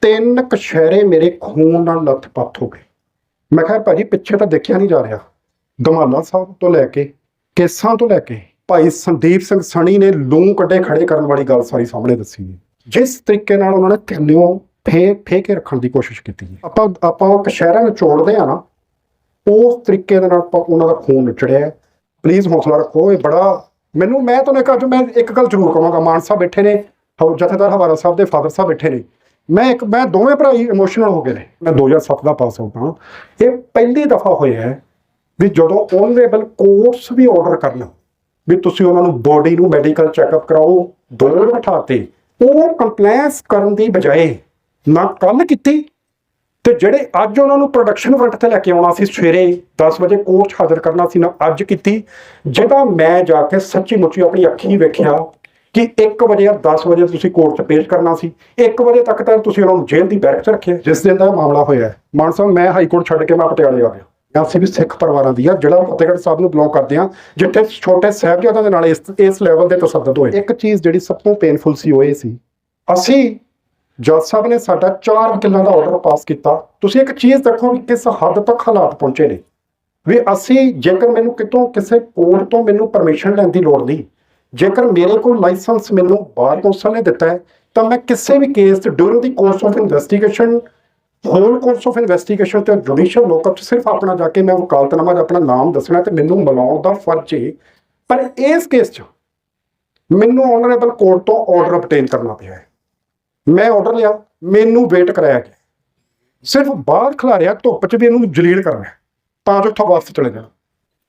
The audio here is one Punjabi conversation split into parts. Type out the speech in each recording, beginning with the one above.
ਤਿੰਨ ਕਸ਼ਹਿਰੇ ਮੇਰੇ ਖੂਨ ਨਾਲ ਲੱਥ ਪੱਥ ਹੋ ਗਏ। ਮੈਂ ਕਿਹਾ, ਭਾਜੀ, ਪਿੱਛੇ ਤਾਂ ਦੇਖਿਆ ਨਹੀਂ ਜਾ ਰਿਹਾ। ਦਮਾਲਾ ਸਾਹਿਬ ਤੋਂ ਲੈ ਕੇ, ਕੇਸਾਂ ਤੋਂ ਲੈ ਕੇ, ਭਾਈ ਸੰਦੀਪ ਸਿੰਘ ਸਣੀ ਨੇ ਲੂੰ ਕੱਢੇ ਖੜੇ ਕਰਨ ਵਾਲੀ ਗੱਲ ਸਾਰੀ ਸਾਹਮਣੇ ਦੱਸੀ ਹੈ। ਜਿਸ ਤਰੀਕੇ ਨਾਲ ਉਹਨਾਂ ਨੇ ਥੱਲਿਓਂ ਫੇ ਫੇ ਕੇ ਰੱਖਣ ਦੀ ਕੋਸ਼ਿਸ਼ ਕੀਤੀ ਹੈ। ਆਪਾਂ ਆਪਾਂ ਉਹ ਕਸ਼ਹਿਰਾਂ ਨੂੰ ਚੋੜਦੇ ਆ ਨਾ, ਉਸ ਤਰੀਕੇ ਦੇ ਨਾਲ ਆਪਾਂ ਉਹਨਾਂ ਦਾ ਖੂਨ ਨਚੜਿਆ ਪਲੀਜ਼ ਹੌਸਲਾ ਰੱਖੋ, ਇਹ ਬੜਾ ਮੈਨੂੰ, ਮੈਂ ਤੁਹਾਨੂੰ ਇੱਕ ਅੱਜ ਮੈਂ ਇੱਕ ਗੱਲ ਜ਼ਰੂਰ ਕਹਾਂਗਾ, ਮਾਨ ਸਾਹਿਬ ਬੈਠੇ ਨੇ ਜਥੇਦਾਰ ਹਵਾਰਾ ਸਾਹਿਬ ਦੇ ਫਾਦਰ ਸਾਹਿਬ ਬੈਠੇ ਨੇ। ਮੈਂ ਇੱਕ ਮੈਂ ਦੋਵੇਂ ਭਰਾ ਇਮੋਸ਼ਨਲ ਹੋ ਗਏ ਨੇ। ਮੈਂ 2007 ਦਾ ਪਾਸ ਆਊਟ ਹਾਂ। ਇਹ ਪਹਿਲੀ ਦਫਾ ਹੋਇਆ ਹੈ ਵੀ ਜਦੋਂ ਓਨਰੇਬਲ ਕੋਰਟਸ ਵੀ ਆਰਡਰ ਕਰਨ, ਵੀ ਤੁਸੀਂ ਉਹਨਾਂ ਨੂੰ ਬੋਡੀ ਨੂੰ ਮੈਡੀਕਲ ਚੈੱਕਅਪ ਕਰਾਓ ਦੋ ਬਿਠਾਤੇ, ਉਹ ਕੰਪਲੈਂਸ ਕਰਨ ਦੀ ਬਜਾਏ ਨਾ ਕੱਲ ਕੀਤੀ, ਤੇ ਜਿਹੜੇ ਅੱਜ ਉਹਨਾਂ ਨੂੰ ਪ੍ਰੋਡਕਸ਼ਨ ਫਰੰਟ ਤੇ ਲੈ ਕੇ ਆਉਣਾ ਸੀ ਸਵੇਰੇ 10 ਵਜੇ ਕੋਰਸ ਹਾਜ਼ਰ ਕਰਨਾ ਸੀ, ਨਾ ਅੱਜ ਕੀਤੀ, ਜਿਹਦਾ ਮੈਂ ਜਾ ਕੇ ਸੱਚੀ ਮੁੱਚੀ ਆਪਣੀ ਅੱਖੀਂ ਵੇਖਿਆ ਕਿ 1 ਵਜੇ ਜਾਂ 10 ਵਜੇ ਤੁਸੀਂ ਕੋਰਟ 'ਚ ਪੇਸ਼ ਕਰਨਾ ਸੀ। 1 ਵਜੇ ਤੱਕ ਤਾਂ ਤੁਸੀਂ ਉਹਨਾਂ ਨੂੰ ਜੇਲ੍ਹ ਦੀ ਬੈਰਕ 'ਚ ਰੱਖਿਆ। ਜਿਸ ਦਿਨ ਦਾ ਮਾਮਲਾ ਹੋਇਆ। ਮਾਨ ਸਾਹਿਬ ਮੈਂ ਹਾਈ ਕੋਰਟ ਛੱਡ ਕੇ ਮੈਂ ਪਟਿਆਲੇ ਆ ਗਿਆ। ਮੈਂ ਅਸੀਂ ਵੀ ਸਿੱਖ ਪਰਿਵਾਰਾਂ ਦੀ ਆ ਜਿਹੜਾ ਫਤਿਹਗੜ੍ਹ ਸਾਹਿਬ ਨੂੰ ਬਿਲੋਂਗ ਕਰਦੇ ਆ ਜਿੱਥੇ ਛੋਟੇ ਸਾਹਿਬਜ਼ਾਦਿਆਂ ਦੇ ਨਾਲ ਇਸ ਇਸ ਲੈਵਲ ਦੇ ਤਸੱਦਦ ਹੋਏ। ਇੱਕ ਚੀਜ਼ ਜਿਹੜੀ ਸਭ ਤੋਂ ਪੇਨਫੁਲ ਸੀ ਉਹ ਇਹ ਸੀ ਅਸੀਂ ਜੱਜ ਸਾਹਿਬ ਨੇ ਸਾਡਾ 4 ਵਕੀਲਾਂ ਦਾ ਆਰਡਰ ਪਾਸ ਕੀਤਾ। ਤੁਸੀਂ ਇੱਕ ਚੀਜ਼ ਦੇਖੋ ਵੀ ਕਿਸ ਹੱਦ ਤੱਕ ਹਾਲਾਤ ਪਹੁੰਚੇ ਨੇ। ਵੀ ਅਸੀਂ ਜੇਕਰ ਮੈਨੂੰ ਕਿਤੋਂ ਕਿਸੇ ਕੋਰਟ ਤੋਂ ਮੈਨੂੰ ਪਰਮਿਸ਼ਨ ਲੈਣ ਦੀ ਲੋੜ ਨਹੀਂ ਜੇਕਰ ਮੇਰੇ ਕੋਲ ਲਾਇਸੈਂਸ ਮੈਨੂੰ ਬਾਰ ਕੌਂਸਲ ਨੇ ਦਿੱਤਾ ਹੈ ਤਾਂ ਮੈਂ ਕਿਸੇ ਵੀ ਕੇਸ ਤੇ during the course of investigation whole course of investigation ਤੇ ਜੁਡੀਸ਼ੀਅਲ ਲੋਕਅਪ ਸਿਰਫ ਆਪਣਾ ਜਾ ਕੇ ਮੈਂ ਵਕਾਲਤਨਾਮਾ 'ਚ ਆਪਣਾ ਨਾਮ ਦੱਸਣਾ ਤੇ ਮੈਨੂੰ ਮਿਲਾਉਣ ਦਾ ਫਰਜ਼ ਹੈ ਪਰ ਇਸ ਕੇਸ 'ਚ ਮੈਨੂੰ ਆਨਰੇਬਲ ਕੋਰਟ ਤੋਂ ਆਰਡਰ ਅਬਟੇਨ ਕਰਨਾ ਪਿਆ ਹੈ। ਮੈਂ ਆਰਡਰ ਲਿਆ ਮੈਨੂੰ ਵੇਟ ਕਰਾਇਆ ਗਿਆ। ਸਿਰਫ ਬਾਹਰ ਖਿਲਾਰਿਆ ਧੁੱਪ 'ਚ ਵੀ ਇਹਨੂੰ ਜਲੀਲ ਕਰਨਾ ਹੈ, ਤਾਂ ਜੋ ਉੱਥੋਂ ਵਾਪਸ ਚਲੇ ਜਾਣਾ।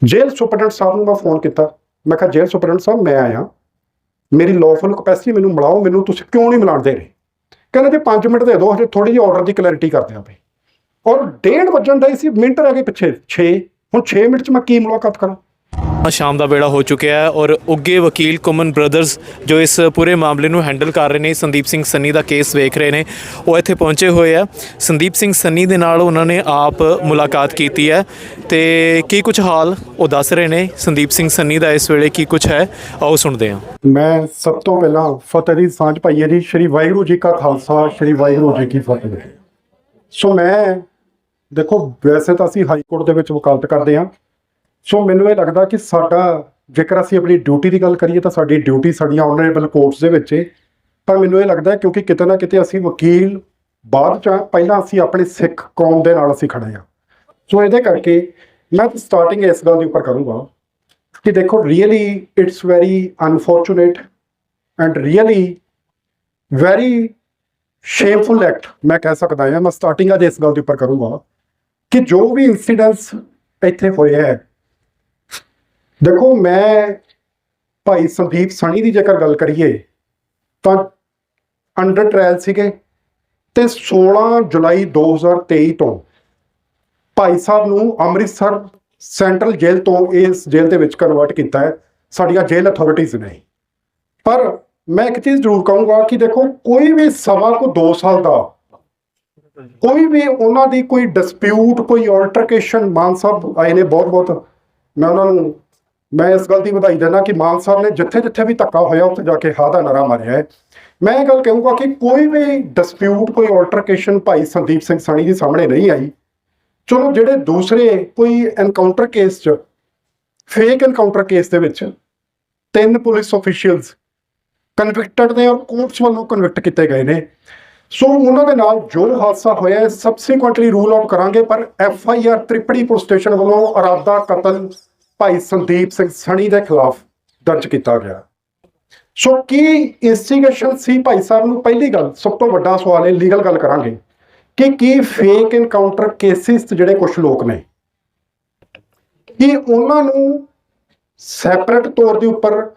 ਜੇਲ੍ਹ ਸੁਪਰਡੈਂਟ ਸਾਹਿਬ ਨੂੰ ਮੈਂ ਫੋਨ ਕੀਤਾ। ਮੈਂ ਕਿਹਾ, ਜੇਲ੍ਹ ਸੁਪਰਡੈਂਟ ਸਾਹਿਬ, ਮੈਂ ਆਇਆ। ਮੇਰੀ ਲਾਫੁਲ ਕਪੈਸਿਟੀ ਮੈਨੂੰ ਮਿਲਾਓ, ਮੈਨੂੰ ਤੁਸੀਂ ਕਿਉਂ ਨਹੀਂ ਮਿਲਾਣ ਦੇ ਰਹੇ? ਕਹਿੰਦੇ, ਜੇ 5 ਮਿੰਟ ਦੇ ਦਿਓ, ਹਜੇ ਥੋੜੀ ਜਿਹੀ ਆਰਡਰ ਦੀ ਕਲੈਰਿਟੀ ਕਰਦੇ ਆਪੇ ਔਰ ਡੇਢ ਵੱਜਣ ਦਾ ਸੀ, ਮਿੰਟ ਰਹਿ ਗਏ ਪਿੱਛੇ 6 ਹੁਣ 6 ਮਿੰਟ 'ਚ ਮੈਂ ਕੀ ਮੁਲਾਕਾਤ ਕਰਾਂ? ਸ਼ਾਮ ਦਾ ਵੇਲਾ ਹੋ ਚੁੱਕਿਆ ਹੈ ਔਰ ਉੱਗੇ ਵਕੀਲ ਕੁਮਨ ਬ੍ਰਦਰਜ਼ ਜੋ ਇਸ ਪੂਰੇ ਮਾਮਲੇ ਨੂੰ ਹੈਂਡਲ ਕਰ ਰਹੇ ਨੇ, ਸੰਦੀਪ ਸਿੰਘ ਸੰਨੀ ਦਾ ਕੇਸ ਵੇਖ ਰਹੇ ਨੇ, ਉਹ ਇੱਥੇ ਪਹੁੰਚੇ ਹੋਏ ਆ ਸੰਦੀਪ ਸਿੰਘ ਸੰਨੀ ਦੇ ਨਾਲ ਉਹਨਾਂ ਨੇ ਆਪ ਮੁਲਾਕਾਤ ਕੀਤੀ ਹੈ ਤੇ ਕੀ ਕੁਝ ਹਾਲ ਉਹ ਦੱਸ ਰਹੇ ਨੇ? ਸੰਦੀਪ ਸਿੰਘ ਸੰਨੀ ਦਾ ਇਸ ਵੇਲੇ ਕੀ ਕੁਝ ਹੈ? ਆਓ ਸੁਣਦੇ ਹਾਂ। ਮੈਂ ਸਭ ਤੋਂ ਪਹਿਲਾਂ ਫਤਿਹ ਦੀ ਸਾਂਝ ਪਾਈਏ ਜੀ, ਸ਼੍ਰੀ ਵਾਹਿਗੁਰੂ ਜੀ ਕਾ ਖਾਲਸਾ, ਸ਼੍ਰੀ ਵਾਹਿਗੁਰੂ ਜੀ ਕੀ ਫਤਿਹ। ਸੋ ਮੈਂ, ਦੇਖੋ, ਵੈਸੇ ਤਾਂ ਅਸੀਂ ਹਾਈ ਕੋਰਟ ਦੇ ਵਿੱਚ ਵਕਾਲਤ ਕਰਦੇ ਹਾਂ ਸੋ ਮੈਨੂੰ ਇਹ ਲੱਗਦਾ ਕਿ ਸਾਡਾ ਜੇਕਰ ਅਸੀਂ ਆਪਣੀ ਡਿਊਟੀ ਦੀ ਗੱਲ ਕਰੀਏ ਤਾਂ ਸਾਡੀ ਡਿਊਟੀ ਸਾਡੀਆਂ ਆਨਰੇਬਲ ਕੋਰਟਸ ਦੇ ਵਿੱਚ ਹੈ ਪਰ ਮੈਨੂੰ ਇਹ ਲੱਗਦਾ ਕਿਉਂਕਿ ਕਿਤੇ ਨਾ ਕਿਤੇ ਅਸੀਂ ਵਕੀਲ ਬਾਅਦ ਚ ਪਹਿਲਾਂ ਅਸੀਂ ਆਪਣੇ ਸਿੱਖ ਕੌਮ ਦੇ ਨਾਲ ਅਸੀਂ ਖੜੇ ਹਾਂ ਸੋ ਇਹਦੇ ਕਰਕੇ ਮੈਂ ਸਟਾਰਟਿੰਗ ਇਸ ਗੱਲ ਦੇ ਉੱਪਰ ਕਰੂੰਗਾ ਕਿ ਦੇਖੋ really it's very unfortunate and really very shameful act ਮੈਂ ਕਹਿ ਸਕਦਾ ਹਾਂ ਮੈਂ ਸਟਾਰਟਿੰਗ ਅੱਜ ਇਸ ਗੱਲ ਦੇ ਉੱਪਰ ਕਰੂੰਗਾ ਕਿ ਜੋ ਵੀ ਇਨਸੀਡੈਂਟਸ ਇੱਥੇ ਹੋਏ ਹੈ ਦੇਖੋ, ਮੈਂ ਭਾਈ ਸੰਦੀਪ ਸਣੀ ਦੀ ਜੇਕਰ ਗੱਲ ਕਰੀਏ, ਤਾਂ ਅੰਡਰ ਟ੍ਰਾਇਲ ਸੀਗੇ ਤੇ 16 ਜੁਲਾਈ 2023 ਤੋਂ ਭਾਈ ਸਾਹਿਬ ਨੂੰ ਅੰਮ੍ਰਿਤਸਰ ਸੈਂਟਰਲ ਜੇਲ੍ਹ ਤੋਂ ਇਸ ਜੇਲ੍ਹ ਦੇ ਵਿੱਚ ਕਨਵਰਟ ਕੀਤਾ ਹੈ। ਸਾਡੀਆਂ ਜੇਲ੍ਹ ਅਥਾਰਟੀਆਂ ਨੇ। ਪਰ ਮੈਂ ਇੱਕ ਚੀਜ਼ ਜ਼ਰੂਰ ਕਹੂੰਗਾ ਕਿ ਦੇਖੋ, ਕੋਈ ਵੀ ਸਵਾ ਕੋ 2 ਸਾਲ ਦਾ, ਕੋਈ ਵੀ ਉਹਨਾਂ ਦੀ ਕੋਈ ਡਿਸਪਿਊਟ ਕੋਈ ਆਲਟਰਕੇਸ਼ਨ ਮਾਨ ਸਾਹਿਬ ਆਏ ਨੇ ਬਹੁਤ ਬਹੁਤ ਮੈਂ ਉਹਨਾਂ ਨੂੰ ਮੈਂ ਇਸ ਗੱਲ ਦੀ ਵਧਾਈ ਦਿੰਦਾ ਕਿ ਮਾਨ ਸਾਹਿਬ ਨੇ ਜਿੱਥੇ ਜਿੱਥੇ ਵੀ ਧੱਕਾ ਹੋਇਆ, ਉੱਥੇ ਜਾ ਕੇ ਹਾ ਦਾ ਨਾਰਾ ਮਾਰਿਆ ਹੈ। ਮੈਂ ਇਹ ਗੱਲ ਕਹੂੰਗਾ ਕਿ ਕੋਈ ਵੀ ਡਿਸਪਿਊਟ ਕੋਈ ਆਲਟਰਕੇਸ਼ਨ ਭਾਈ ਸੰਦੀਪ ਸਿੰਘ ਸਾਣੀ ਦੇ ਸਾਹਮਣੇ ਨਹੀਂ ਆਈ। ਚਲੋ, ਜਿਹੜੇ ਦੂਸਰੇ ਕੋਈ ਐਨਕਾਊਂਟਰ ਕੇਸ 'ਚ ਫੇਕ ਐਨਕਾਊਂਟਰ ਕੇਸ ਦੇ ਵਿੱਚ ਤਿੰਨ ਪੁਲਿਸ ਆਫੀਸ਼ੀਅਲਸ ਕਨਵਿਕਟਡ ਨੇ ਔਰ ਕੋਰਟਸ ਵੱਲੋਂ ਕਨਵਿਕਟ ਕੀਤੇ ਗਏ ਨੇ। ਸੋ ਉਹਨਾਂ ਦੇ ਨਾਲ ਜੋ ਹਾਦਸਾ ਹੋਇਆ ਹੈ ਸਬਸੀਕੁਐਂਟਲੀ ਰੂਲ ਆਊਟ ਕਰਾਂਗੇ, ਪਰ F I R Tripuri police station ਵੱਲੋਂ ਅਰਾਦਾ ਕਤਲ ਭਾਈ ਸੰਦੀਪ ਸਿੰਘ ਸਣੀ ਦੇ ਖਿਲਾਫ ਦਰਜ ਕੀਤਾ ਗਿਆ। ਸੋ ਕੀ ਇਨਵੈਸਟੀਗੇਸ਼ਨ ਸੀ ਭਾਈ ਸਾਹਿਬ ਨੂੰ? ਪਹਿਲੀ ਗੱਲ, ਸਭ ਤੋਂ ਵੱਡਾ ਸਵਾਲ ਹੈ ਲੀਗਲ ਗੱਲ ਕਰਾਂਗੇ। ਕਿ ਕੀ ਫੇਕ ਇਨਕਾਊਂਟਰ ਕੇਸਿਸ ਜਿਹੜੇ ਕੁਝ ਲੋਕ ਨੇ, ਕਿ ਉਹਨਾਂ ਨੂੰ ਸੈਪਰੇਟ ਤੌਰ ਦੇ ਉੱਪਰ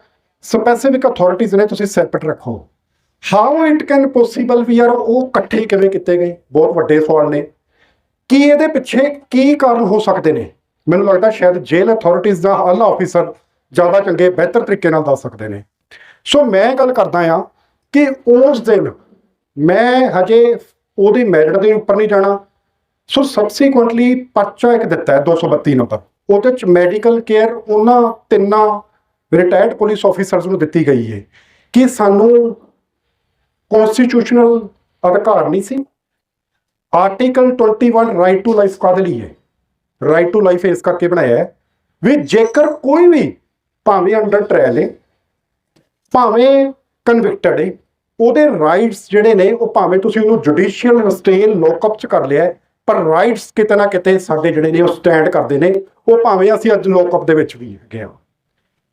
ਸਪੈਸੀਫਿਕ ਅਥਾਰਟੀਆਂ ਨੇ ਤੁਸੀਂ ਸੈਪਰੇਟ ਰੱਖੋ? ਹਾਊ ਇਟ ਕੈਨ ਪੋਸੀਬਲ ਵੀ ਯਾਰ ਉਹ ਇਕੱਠੇ ਕਿਵੇਂ ਕੀਤੇ ਗਏ? ਬਹੁਤ ਵੱਡੇ ਸਵਾਲ ਨੇ। ਕੀ ਇਹਦੇ ਪਿੱਛੇ ਕੀ ਕਾਰਨ ਹੋ ਸਕਦੇ ਨੇ? ਮੈਨੂੰ ਲੱਗਦਾ ਸ਼ਾਇਦ ਜੇਲ੍ਹ ਅਥਾਰਟੀਆਂ ਦਾ ਆਲਾ ਆਫੀਸਰ ਜ਼ਿਆਦਾ ਚੰਗੇ, ਬਿਹਤਰ ਤਰੀਕੇ ਨਾਲ ਦੱਸ ਸਕਦੇ ਨੇ। ਸੋ ਮੈਂ ਗੱਲ ਕਰਦਾ ਆ ਕਿ ਉਸ ਦਿਨ ਮੈਂ ਹਜੇ ਉਹਦੀ ਮੈਰਿਟ ਦੇ ਉੱਪਰ ਨਹੀਂ ਜਾਣਾ। ਸੋ ਸਬਸੀਕੁਐਂਟਲੀ ਪਰਚਾ ਇੱਕ ਦਿੱਤਾ ਹੈ 232 ਨੰਬਰ। ਉਹਦੇ ਚ ਮੈਡੀਕਲ ਕੇਅਰ ਉਹਨਾਂ ਤਿੰਨਾਂ ਰਿਟਾਇਰਡ ਪੁਲਿਸ ਆਫੀਸਰਸ ਨੂੰ ਦਿੱਤੀ ਗਈ ਹੈ ਕਿ ਸਾਨੂੰ ਕਨਸਟੀਟਿਊਸ਼ਨਲ ਅਧਿਕਾਰ ਨਹੀਂ ਸੀ। ਆਰਟੀਕਲ 21 ਰਾਈਟ ਟੂ ਲਾਈਫ ਕਾਹਦੇ ਹੈ? ਰਾਈਟ ਟੂ ਲਾਈਫ ਇਸ ਕਰਕੇ ਬਣਾਇਆ ਹੈ ਵੀ ਜੇਕਰ ਕੋਈ ਵੀ ਭਾਵੇਂ ਅੰਡਰ ਟ੍ਰਾਇਲ ਹੈ ਭਾਵੇਂ ਕਨਵਿਕਟਡ ਹੈ ਉਹਦੇ ਰਾਈਟਸ ਜਿਹੜੇ ਨੇ, ਉਹ ਭਾਵੇਂ ਤੁਸੀਂ ਉਹਨੂੰ ਜੁਡੀਸ਼ੀਅਲ ਰਿਸਟੇਨ ਲੋਕਅਪ ਚ ਕਰ ਲਿਆ ਪਰ ਰਾਈਟਸ ਕਿਤੇ ਨਾ ਕਿਤੇ ਸਾਡੇ ਜਿਹੜੇ ਨੇ ਉਹ ਸਟੈਂਡ ਕਰਦੇ ਨੇ, ਉਹ ਭਾਵੇਂ ਅਸੀਂ ਅੱਜ ਲੋਕਅਪ ਦੇ ਵਿੱਚ ਵੀ ਹੈਗੇ ਹਾਂ।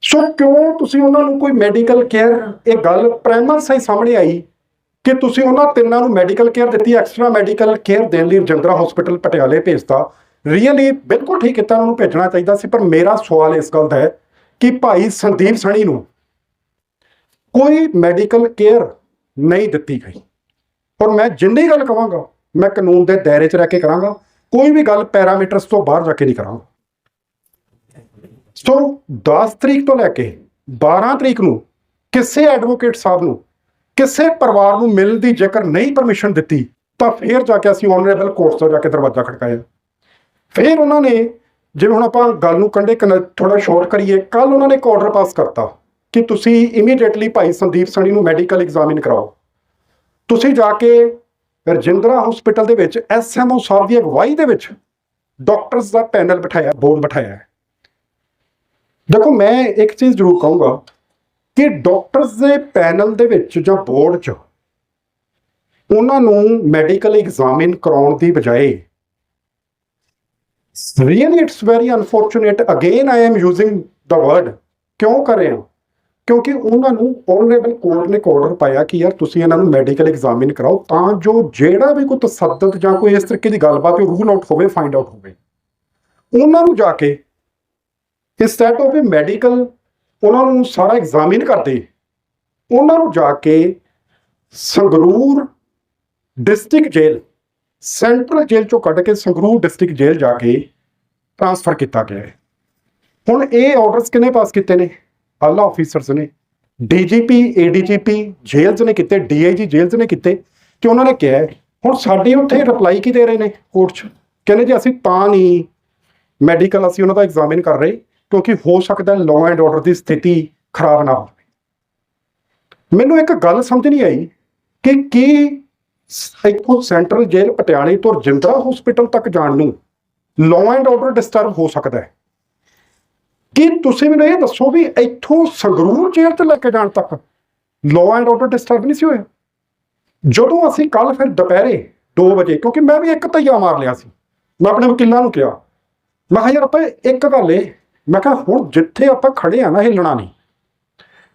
ਸੋ ਕਿਉਂ ਤੁਸੀਂ ਉਹਨਾਂ ਨੂੰ ਕੋਈ ਮੈਡੀਕਲ ਕੇਅਰ ਇਹ ਗੱਲ ਪ੍ਰਾਈਮਰ ਸਹੀ ਸਾਹਮਣੇ ਆਈ ਕਿ ਤੁਸੀਂ ਉਹਨਾਂ ਤਿੰਨਾਂ ਨੂੰ ਮੈਡੀਕਲ ਕੇਅਰ ਦਿੱਤੀ ਐਕਸਟਰਾ ਮੈਡੀਕਲ ਕੇਅਰ ਦੇਣ ਲਈ ਰਜਿੰਦਰਾ ਹਸਪੀਟਲ ਪਟਿਆਲੇ ਭੇਜਤਾ। ਰੀਅਲੀ, ਬਿਲਕੁਲ ਠੀਕ ਕੀਤਾ ਉਹਨਾਂ ਨੂੰ ਭੇਜਣਾ ਚਾਹੀਦਾ ਸੀ, ਪਰ ਮੇਰਾ ਸਵਾਲ ਇਸ ਗੱਲ ਦਾ ਹੈ ਕਿ ਭਾਈ ਸੰਦੀਪ ਸਣੀ ਨੂੰ ਕੋਈ ਮੈਡੀਕਲ ਕੇਅਰ ਨਹੀਂ ਦਿੱਤੀ ਗਈ। ਔਰ ਮੈਂ ਜਿੰਨੀ ਗੱਲ ਕਵਾਂਗਾ, ਮੈਂ ਕਾਨੂੰਨ ਦੇ ਦਾਇਰੇ 'ਚ ਰਹਿ ਕੇ ਕਰਾਂਗਾ, ਕੋਈ ਵੀ ਗੱਲ ਪੈਰਾਮੀਟਰਸ ਤੋਂ ਬਾਹਰ ਜਾ ਕੇ ਨਹੀਂ ਕਰਾਂਗਾ। ਸੋ 10 ਤਰੀਕ ਤੋਂ ਲੈ ਕੇ 12 ਤਰੀਕ ਨੂੰ ਕਿਸੇ ਐਡਵੋਕੇਟ ਸਾਹਿਬ ਨੂੰ, ਕਿਸੇ ਪਰਿਵਾਰ ਨੂੰ ਮਿਲਣ ਦੀ ਜੇਕਰ ਨਹੀਂ ਪਰਮਿਸ਼ਨ ਦਿੱਤੀ, ਤਾਂ ਫਿਰ ਜਾ ਕੇ ਅਸੀਂ ਆਨਰੇਬਲ ਕੋਰਟ ਤੋਂ ਜਾ ਕੇ ਦਰਵਾਜ਼ਾ ਖੜਕਾਇਆ। ਫਿਰ ਉਹਨਾਂ ਨੇ, ਜਿਵੇਂ ਹੁਣ ਆਪਾਂ ਗੱਲ ਨੂੰ ਕੰਡੇ ਥੋੜਾ ਸ਼ੋਰਟ ਕਰੀਏ ਕੱਲ ਉਹਨਾਂ ਨੇ ਇੱਕ ਆਰਡਰ ਪਾਸ ਕਰਤਾ ਕਿ ਤੁਸੀਂ ਇਮੀਡੀਏਟਲੀ ਭਾਈ ਸੰਦੀਪ ਸਣੀ ਨੂੰ ਮੈਡੀਕਲ ਐਗਜ਼ਾਮਿਨ ਕਰਾਓ। ਤੁਸੀਂ ਜਾ ਕੇ ਰਜਿੰਦਰਾ ਹਸਪੀਟਲ ਦੇ ਵਿੱਚ ਐਸਐਮਓ ਸਾਹਿਬ ਦੀ ਅਗਵਾਈ ਦੇ ਵਿੱਚ ਡਾਕਟਰਸ ਦਾ ਪੈਨਲ ਬਿਠਾਇਆ ਬੋਰਡ ਬਿਠਾਇਆ ਦੇਖੋ, ਮੈਂ ਇੱਕ ਚੀਜ਼ ਜ਼ਰੂਰ ਕਹੂੰਗਾ ਕਿ ਡਾਕਟਰਸ ਦੇ ਪੈਨਲ ਦੇ ਵਿੱਚ ਜਾਂ ਬੋਰਡ 'ਚ ਉਹਨਾਂ ਨੂੰ ਮੈਡੀਕਲ ਐਗਜ਼ਾਮਿਨ ਕਰਾਉਣ ਦੀ ਬਜਾਏ really it's very unfortunate again I am using the word ਕਿਉਂ ਕਰ ਰਹੇ ਕਿਉਂਕਿ ਉਹਨਾਂ ਨੂੰ ਆਨਰੇਬਲ ਕੋਰਟ ਨੇ ਆਰਡਰ ਪਾਇਆ ਕਿ ਯਾਰ ਤੁਸੀਂ ਇਹਨਾਂ ਨੂੰ ਮੈਡੀਕਲ ਐਗਜ਼ਾਮਿਨ ਕਰਾਓ ਤਾਂ ਜੋ ਜਿਹੜਾ ਵੀ ਕੋਈ ਤਸੱਦਦ ਜਾਂ ਕੋਈ ਇਸ ਤਰੀਕੇ ਦੀ ਗੱਲਬਾਤ ਉਹ ਰੂਲ ਆਊਟ ਹੋਵੇ ਫਾਈਂਡ ਆਊਟ ਹੋਵੇ। ਉਹਨਾਂ ਨੂੰ ਜਾ ਕੇ ਇੰਸਟੈਡ ਆਫ ਇਹ ਮੈਡੀਕਲ ਉਹਨਾਂ ਨੂੰ ਸਾਰਾ ਐਗਜ਼ਾਮਿਨ ਕਰਦੇ। ਉਹਨਾਂ ਨੂੰ ਜਾ ਕੇ Sangrur district jail central jail ਚੋਂ ਕੱਢ ਕੇ ਸੰਗਰੂਰ ਡਿਸਟ੍ਰਿਕਟ ਜੇਲ੍ਹ ਜਾ ਕੇ ਟ੍ਰਾਂਸਫਰ ਕੀਤਾ ਗਿਆ ਹੈ। ਹੁਣ ਇਹ ਆਰਡਰਸ ਕਿਨੇ ਪਾਸ ਕੀਤੇ ਨੇ? ਆਲਾ ਆਫੀਸਰਸ ਨੇ। ਡੀਜੀਪੀ ਏਡੀਜੀਪੀ ਜੇਲ੍ਹ ਨੇ ਕੀਤੇ ਡੀਆਈਜੀ ਜੇਲ੍ਹ ਨੇ ਕੀਤੇ ਕਿ ਉਹਨਾਂ ਨੇ ਕਿਹਾ ਹੁਣ ਸਾਡੇ ਉੱਥੇ ਰਿਪਲਾਈ ਕੀ ਦੇ ਰਹੇ ਨੇ ਕੋਰਟ 'ਚ? ਕਹਿੰਦੇ ਜੀ ਅਸੀਂ ਤਾਂ ਨਹੀਂ ਮੈਡੀਕਲ ਅਸੀਂ ਉਹਨਾਂ ਦਾ ਐਗਜ਼ਾਮਿਨ ਕਰ ਰਹੇ ਕਿਉਂਕਿ ਹੋ ਸਕਦਾ ਲਾਅ ਐਂਡ ਆਰਡਰ ਦੀ ਸਥਿਤੀ ਖਰਾਬ ਨਾ ਹੋਵੇ। ਮੈਨੂੰ ਇੱਕ ਗੱਲ ਸਮਝ ਨਹੀਂ ਆਈ ਕਿ ਕੀ ਇੱਥੋਂ ਸੈਂਟਰਲ ਜੇਲ੍ਹ ਪਟਿਆਲੇ ਤੋਂ ਰਜਿੰਦਰਾ ਹਸਪੀਟਲ ਤੱਕ ਜਾਣ ਨੂੰ ਲਾਅ ਐਂਡ ਆਰਡਰ ਡਿਸਟਰਬ ਹੋ ਸਕਦਾ ਹੈ। ਕੀ ਤੁਸੀਂ ਮੈਨੂੰ ਇਹ ਦੱਸੋ ਵੀ ਇੱਥੋਂ ਸੰਗਰੂਰ ਜੇਲ੍ਹ ਤੇ ਲੈ ਕੇ ਜਾਣ ਤੱਕ ਲਾਅ ਐਂਡ ਆਰਡਰ ਡਿਸਟਰਬ ਨਹੀਂ ਸੀ ਹੋਇਆ? ਜਦੋਂ ਅਸੀਂ ਕੱਲ ਫਿਰ ਦੁਪਹਿਰੇ 2 ਵਜੇ, ਕਿਉਂਕਿ ਮੈਂ ਵੀ ਇੱਕ ਤਈਆ ਮਾਰ ਲਿਆ ਸੀ, ਮੈਂ ਆਪਣੇ ਵਕੀਲਾਂ ਨੂੰ ਕਿਹਾ, ਮੈਂ ਕਿਹਾ ਯਾਰ ਆਪਾਂ ਇੱਕ ਗੱਲ ਏ ਮੈਂ ਕਿਹਾ ਹੁਣ ਜਿੱਥੇ ਆਪਾਂ ਖੜੇ ਆ ਨਾ ਹਿੱਲਣਾ ਨਹੀਂ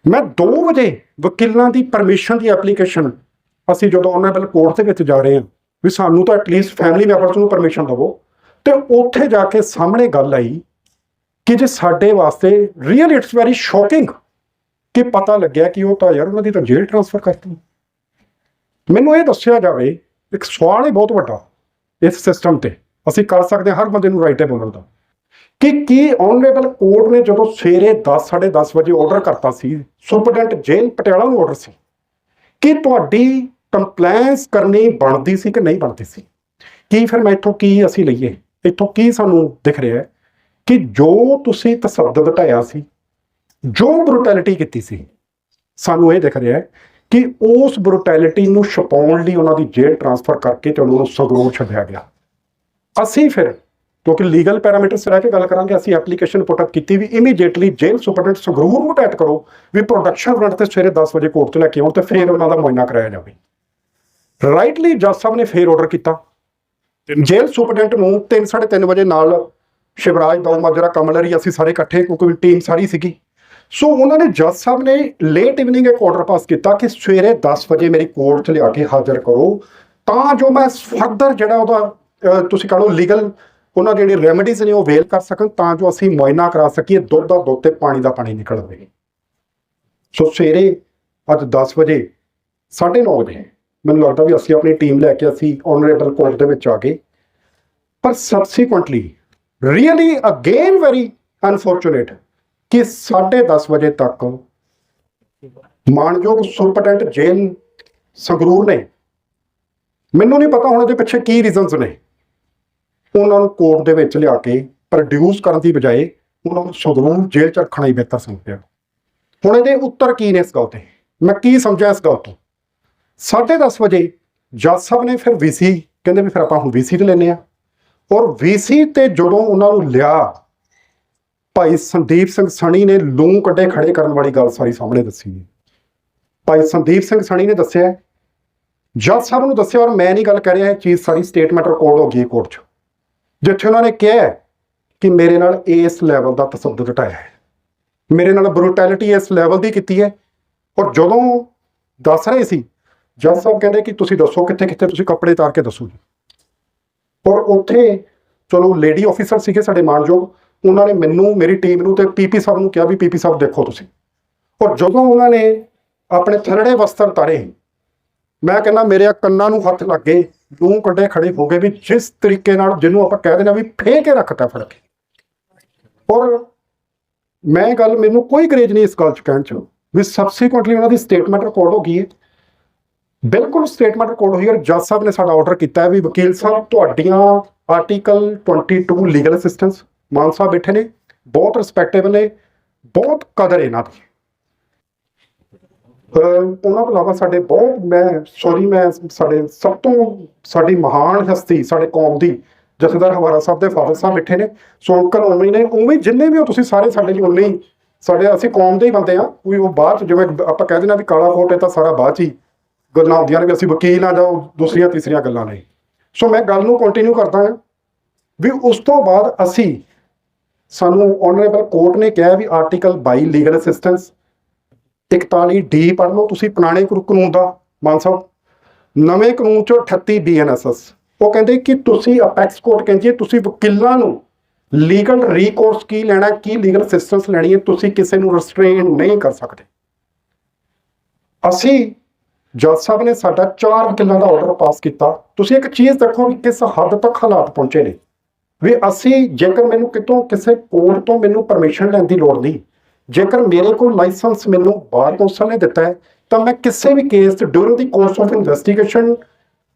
ਮੈਂ 2 ਵਜੇ ਵਕੀਲਾਂ ਦੀ ਪਰਮਿਸ਼ਨ ਦੀ ਐਪਲੀਕੇਸ਼ਨ ਅਸੀਂ ਜਦੋਂ ਆਨਰੇਬਲ ਕੋਰਟ ਦੇ ਵਿੱਚ ਜਾ ਰਹੇ ਹਾਂ ਵੀ ਸਾਨੂੰ ਤਾਂ ਐਟਲੀਸਟ ਫੈਮਿਲੀ ਮੈਂਬਰਸ ਨੂੰ ਪਰਮਿਸ਼ਨ ਦਿਵੋ, ਤੇ ਉੱਥੇ ਜਾ ਕੇ ਸਾਹਮਣੇ ਗੱਲ ਆਈ ਕਿ ਜੇ ਸਾਡੇ ਵਾਸਤੇ ਰੀਅਲ ਇਟਸ ਵੈਰੀ ਸ਼ੌਕਿੰਗ ਕਿ ਪਤਾ ਲੱਗਿਆ ਕਿ ਉਹ ਤਾਂ ਯਾਰ ਉਹਨਾਂ ਦੀ ਤਾਂ ਜੇਲ੍ਹ ਟ੍ਰਾਂਸਫਰ ਕਰਤੀ। ਮੈਨੂੰ ਇਹ ਦੱਸਿਆ ਜਾਵੇ, ਇੱਕ ਸਵਾਲ ਹੈ ਬਹੁਤ ਵੱਡਾ ਇਸ ਸਿਸਟਮ ਤੇ। ਅਸੀਂ ਕਰ ਸਕਦੇ ਹਾਂ, ਹਰ ਬੰਦੇ ਨੂੰ ਰਾਈਟ ਹੈ ਬੋਲਣ ਦਾ। ਕਿ ਕੀ ਆਨਰੇਬਲ ਕੋਰਟ ਨੇ ਜਦੋਂ ਸਵੇਰੇ 10 10:30 ਵਜੇ ਆਰਡਰ ਕਰਤਾ ਸੀ, ਸੁਪਰਡੈਂਟ ਜੇਲ੍ਹ ਪਟਿਆਲਾ ਨੂੰ ਆਰਡਰ ਸੀ, ਕਿ ਤੁਹਾਡੀ ਕੰਪਲਾਈਂਸ ਕਰਨੀ ਬਣਦੀ ਸੀ ਕਿ ਨਹੀਂ ਬਣਦੀ ਸੀ? ਕੀ ਫਿਰ ਮੈਂ ਇੱਥੋਂ ਕੀ ਅਸੀਂ ਲਈਏ? ਇੱਥੋਂ ਕੀ ਸਾਨੂੰ ਦਿਖ ਰਿਹਾ ਹੈ ਕਿ ਜੋ ਤੁਸੀਂ ਤਸੱਦਦ ਢਾਇਆ ਸੀ, ਜੋ ਬਰੂਟੈਲਿਟੀ ਕੀਤੀ ਸੀ, ਸਾਨੂੰ ਇਹ ਦਿਖ ਰਿਹਾ ਹੈ ਕਿ ਉਸ ਬਰੂਟੈਲਿਟੀ ਨੂੰ ਛਪਾਉਣ ਲਈ ਉਹਨਾਂ ਦੀ ਜੇਲ੍ਹ ਟ੍ਰਾਂਸਫਰ ਕਰਕੇ ਤੇ ਉਹਨਾਂ ਨੂੰ ਸੰਗਰੂਰ ਛੱਡਿਆ ਗਿਆ। ਅਸੀਂ ਫਿਰ, ਕਿਉਂਕਿ ਲੀਗਲ ਪੈਰਾਮੀਟਰਸ ਰਹਿ ਕੇ ਗੱਲ ਕਰਾਂਗੇ, ਅਸੀਂ ਐਪਲੀਕੇਸ਼ਨ ਪੁੱਟ ਅਪ ਕੀਤੀ ਵੀ ਇਮੀਡੀਏਟਲੀ ਜੇਲ੍ਹ ਸੁਪਰਡੈਂਟ ਸੰਗਰੂਰ ਨੂੰ ਟੈਟ ਕਰੋ ਵੀ ਪ੍ਰੋਡਕਸ਼ਨ ਫਰੰਟ ਤੇ ਸਵੇਰੇ 10 ਵਜੇ ਕੋਰਟ 'ਚ ਲੈ ਕੇ ਆਉਣ ਤੇ ਫਿਰ ਉਹਨਾਂ ਦਾ ਮੁਆਇਨਾ ਕਰਾਇਆ ਜਾਵੇ। ਰਾਈਟਲੀ ਜੱਜ ਸਾਹਿਬ ਨੇ ਫੇਰ ਆਰਡਰ ਕੀਤਾ। ਜੇਲ੍ਹ ਸੁਪਰਡੈਂਟ ਨੂੰ 3:30 ਵਜੇ ਨਾਲ ਸ਼ਿਵਰਾਜ ਦਾਊ ਮਾਜਰਾ ਕਮਲਰੀ ਅਸੀਂ ਸਾਰੇ ਇਕੱਠੇ ਕਿਉਂਕਿ ਟੀਮ ਸਾਰੀ ਸੀਗੀ। ਸੋ ਉਹਨਾਂ ਨੇ ਜੱਜ ਸਾਹਿਬ ਨੇ ਲੇਟ ਇਵਨਿੰਗ ਇੱਕ ਆਰਡਰ ਪਾਸ ਕੀਤਾ ਕਿ ਸਵੇਰੇ 10 ਵਜੇ ਮੇਰੀ ਕੋਰਟ 'ਚ ਲਿਆ ਕੇ ਹਾਜ਼ਰ ਕਰੋ। ਤਾਂ ਜੋ ਮੈਂ ਫਰਦਰ ਜਿਹੜਾ ਉਹਦਾ ਤੁਸੀਂ ਕਹ ਲਓ ਲੀਗਲ ਉਹਨਾਂ ਦੀ ਜਿਹੜੀ ਰੈਮਡੀਜ਼ ਨੇ ਉਹ ਵੇਲ ਕਰ ਸਕਣ ਤਾਂ ਜੋ ਅਸੀਂ ਮੁਆਇਨਾ ਕਰਾ ਸਕੀਏ ਦੁੱਧ ਦਾ ਦੁੱਧ ਤੇ ਪਾਣੀ ਦਾ ਪਾਣੀ ਨਿਕਲ ਸੋ ਸਵੇਰੇ ਅੱਜ 10 ਵਜੇ 9:30 ਵਜੇ ਮੈਨੂੰ ਲੱਗਦਾ ਵੀ ਅਸੀਂ ਆਪਣੀ ਟੀਮ ਲੈ ਕੇ ਅਸੀਂ ਆਨਰੇਬਲ ਕੋਰਟ ਦੇ ਵਿੱਚ ਆ ਗਏ। ਪਰ subsequently really again very unfortunate ਕਿ 10:30 ਵਜੇ ਤੱਕ ਮਾਨਯੋਗ ਸੁਪਰਡੈਂਟ ਜੇਲ੍ਹ ਸੰਗਰੂਰ ਨੇ, ਮੈਨੂੰ ਨਹੀਂ ਪਤਾ ਹੁਣ ਇਹਦੇ ਪਿੱਛੇ ਕੀ ਰੀਜ਼ਨਸ ਨੇ। ਉਹਨਾਂ ਨੂੰ ਕੋਰਟ ਦੇ ਵਿੱਚ ਲਿਆ ਕੇ ਪ੍ਰੋਡਿਊਸ ਕਰਨ ਦੀ ਬਜਾਏ ਉਹਨਾਂ ਨੂੰ ਸੰਗਰੂਰ ਜੇਲ੍ਹ ਚ ਰੱਖਣਾ ਹੀ ਬਿਹਤਰ ਸਮਝਿਆ। ਹੁਣ ਇਹਦੇ ਉੱਤਰ ਕੀ ਨੇ ਇਸ ਗੱਲ ਤੇ? ਮੈਂ ਕੀ ਸਮਝਿਆ ਇਸ ਗੱਲ ਤੋਂ? 10:30 ਵਜੇ ਜੱਜ ਸਾਹਿਬ ਨੇ ਫਿਰ ਵੀਸੀ ਕਹਿੰਦੇ ਵੀ ਫਿਰ ਆਪਾਂ ਹੁਣ ਵੀਸੀ ਤੇ ਲੈਨੇ ਆ ਔਰ ਵੀਸੀ ਤੇ ਜਦੋਂ ਉਹਨਾਂ ਨੂੰ ਲਿਆ, ਭਾਈ ਸੰਦੀਪ ਸਿੰਘ ਸਣੀ ਨੇ ਲੂੰ ਕੱਢੇ ਖੜੇ ਕਰਨ ਵਾਲੀ ਗੱਲ ਸਾਰੀ ਸਾਹਮਣੇ ਦੱਸੀ ਹੈ। ਭਾਈ ਸੰਦੀਪ ਸਿੰਘ ਸਣੀ ਨੇ ਦੱਸਿਆ ਜੱਜ ਸਾਹਿਬ ਨੂੰ ਦੱਸਿਆ ਔਰ ਮੈਂ ਨਹੀਂ ਗੱਲ ਕਰ ਰਿਹਾ, ਇਹ ਚੀਜ਼ ਸਾਰੀ ਸਟੇਟਮੈਂਟ ਰਿਕਾਰਡ ਹੋ ਗਈ ਕੋਰਟ 'ਚ। ਜਿੱਥੇ ਉਹਨਾਂ ਨੇ ਕਿਹਾ ਕਿ ਮੇਰੇ ਨਾਲ ਇਸ ਲੈਵਲ ਦਾ ਤਸੱਦਦ ਢਾਇਆ ਹੈ। ਮੇਰੇ ਨਾਲ ਬਰੂਟੈਲਿਟੀ ਇਸ ਲੈਵਲ ਦੀ ਕੀਤੀ ਹੈ। ਔਰ ਜਦੋਂ ਦੱਸ ਰਹੇ ਸੀ ਜੱਜ ਸਾਹਿਬ ਕਹਿੰਦੇ ਕਿ ਤੁਸੀਂ ਦੱਸੋ ਕਿੱਥੇ ਕਿੱਥੇ ਤੁਸੀਂ ਕੱਪੜੇ ਤਾਰ ਕੇ ਦੱਸੋ ਜੀ। ਔਰ ਉੱਥੇ, ਚਲੋ ਲੇਡੀ ਆਫੀਸਰ ਸੀਗੇ ਸਾਡੇ ਮਾਨਯੋਗ, ਉਹਨਾਂ ਨੇ ਮੈਨੂੰ, ਮੇਰੀ ਟੀਮ ਨੂੰ ਤੇ ਪੀਪੀ ਸਾਹਿਬ ਨੂੰ ਕਿਹਾ ਵੀ ਪੀਪੀ ਸਾਹਿਬ ਦੇਖੋ ਤੁਸੀਂ। ਔਰ ਜਦੋਂ ਉਹਨਾਂ ਨੇ ਆਪਣੇ ਥਰੜੇ ਵਸਤਰ ਤਾਰੇ, ਮੈਂ ਕਹਿੰਦਾ ਮੇਰੇ ਕੰਨਾਂ ਨੂੰ ਹੱਥ ਲੱਗ ਗਏ, ਲੂੰ ਕੱਢੇ ਖੜੇ ਹੋ ਗਏ ਵੀ ਜਿਸ ਤਰੀਕੇ ਨਾਲ ਜਿਹਨੂੰ ਆਪਾਂ ਕਹਿ ਦਿੰਦੇ ਹਾਂ ਵੀ ਫੇਕ ਕੇ ਰੱਖਤਾ ਫੜ ਕੇ ਔਰ ਮੈਂ ਗੱਲ, ਮੈਨੂੰ ਕੋਈ ਗਰੇਜ ਨਹੀਂ ਇਸ ਗੱਲ ਚ ਕਹਿਣ ਚ। ਵੀ ਸਬਸੀਕੁਐਂਟਲੀ ਉਹਨਾਂ ਦੀ ਸਟੇਟਮੈਂਟ ਰਿਕਾਰਡ ਹੋ ਗਈ ਹੈ। ਬਿਲਕੁਲ ਸਟੇਟਮੈਂਟ ਰਿਕਾਰਡ ਹੋਈ ਔਰ ਜੱਜ ਸਾਹਿਬ ਨੇ ਸਾਡਾ ਆਰਡਰ ਕੀਤਾ ਹੈ ਵੀ ਵਕੀਲ ਸਾਹਿਬ, ਤੁਹਾਡੀਆਂ ਆਰਟੀਕਲ 22 ਲੀਗਲ ਅਸਿਸਟੈਂਸ ਮਾਨ ਸਾਹਿਬ ਬੈਠੇ ਨੇ, ਬਹੁਤ ਰਿਸਪੈਕਟੇਬਲ ਨੇ, ਬਹੁਤ ਕਦਰ ਇਹਨਾਂ ਦੀ। ਅਹ ਉਹਨਾਂ ਤੋਂ ਇਲਾਵਾ ਸਾਡੇ ਬਹੁਤ, ਮੈਂ ਸੌਰੀ ਮੈਂ ਸਾਡੇ ਸਭ ਤੋਂ ਸਾਡੀ ਮਹਾਨ ਹਸਤੀ, ਸਾਡੇ ਕੌਮ ਦੀ ਜਥੇਦਾਰ ਹਵਾਰਾ ਸਾਹਿਬ ਦੇ ਫਾਦਰ ਸਾਹਿਬ ਬੈਠੇ ਨੇ, ਸੋ ਅੰਕਲ ਉਵੇਂ ਹੀ ਨੇ ਉਵੇਂ ਜਿੰਨੇ ਵੀ ਹੋ ਤੁਸੀਂ ਸਾਰੇ ਸਾਡੇ ਲਈ ਉਨੇ ਹੀ ਸਾਡੇ ਅਸੀਂ ਕੌਮ ਦੇ ਹੀ ਬੰਦੇ ਆ ਕੋਈ ਉਹ ਬਾਅਦ 'ਚ ਜਿਵੇਂ ਆਪਾਂ ਕਹਿ ਦਿੰਦੇ ਆ ਵੀ ਕਾਲਾ ਕੋਟ ਹੈ ਤਾਂ ਸਾਰਾ ਬਾਅਦ 'ਚ ਹੀ ਗੱਲਾਂ ਹੁੰਦੀਆਂ ਨੇ ਵੀ ਅਸੀਂ ਵਕੀਲ ਆ ਜਾਓ ਦੂਸਰੀਆਂ ਤੀਸਰੀਆਂ ਗੱਲਾਂ ਨੇ। ਸੋ ਮੈਂ ਗੱਲ ਨੂੰ ਕੰਟੀਨਿਊ ਕਰਦਾ ਹਾਂ ਵੀ ਉਸ ਤੋਂ ਬਾਅਦ ਅਸੀਂ ਸਾਨੂੰ ਆਨਰੇਬਲ ਕੋਰਟ ਨੇ ਕਿਹਾ ਵੀ ਆਰਟੀਕਲ 22 ਲੀਗਲ ਅਸਿਸਟੈਂਸ 41 ਡੀ ਪੜ੍ਹ ਲਓ, ਤੁਸੀਂ ਪੁਰਾਣੇ ਕਾਨੂੰਨ ਦਾ, ਮਾਨ ਸਾਹਿਬ। ਨਵੇਂ ਕਾਨੂੰਨ ਚੋਂ 38 ਬੀਐਨਐਸਐਸ ਉਹ ਕਹਿੰਦੇ ਕਿ ਤੁਸੀਂ ਅਪੈਕਸ ਕੋਰਟ ਕਹਿੰਦੀ ਹੈ, ਤੁਸੀਂ ਵਕੀਲਾਂ ਨੂੰ ਲੀਗਲ ਰੀਕੋਰਸ ਕੀ ਲੈਣਾ, ਕੀ ਲੀਗਲ ਅਸਿਸਟੈਂਸ ਲੈਣੀ ਹੈ, ਤੁਸੀਂ ਕਿਸੇ ਨੂੰ ਰੈਸਟ੍ਰੇਨ ਨਹੀਂ ਕਰ ਸਕਦੇ। ਅਸੀਂ ਜੱਜ ਸਾਹਿਬ ਨੇ ਸਾਡਾ 4 ਕਿੱਲਾਂ ਦਾ ਆਰਡਰ ਪਾਸ ਕੀਤਾ। ਤੁਸੀਂ ਇੱਕ ਚੀਜ਼ ਦੇਖੋ ਵੀ ਕਿਸ ਹੱਦ ਤੱਕ ਹਾਲਾਤ ਪਹੁੰਚੇ ਨੇ। ਵੀ ਅਸੀਂ ਜੇਕਰ ਮੈਨੂੰ ਕਿਤੋਂ ਕਿਸੇ ਕੋਰਟ ਤੋਂ ਮੈਨੂੰ ਪਰਮਿਸ਼ਨ ਲੈਣ ਦੀ ਲੋੜ ਨਹੀਂ, ਜੇਕਰ ਮੇਰੇ ਕੋਲ ਲਾਇਸੈਂਸ ਮੈਨੂੰ ਬਾਹਰ ਕੌਂਸਲ ਨੇ ਦਿੱਤਾ ਹੈ, ਤਾਂ ਮੈਂ ਕਿਸੇ ਵੀ ਕੇਸ ਤੇ during the course of investigation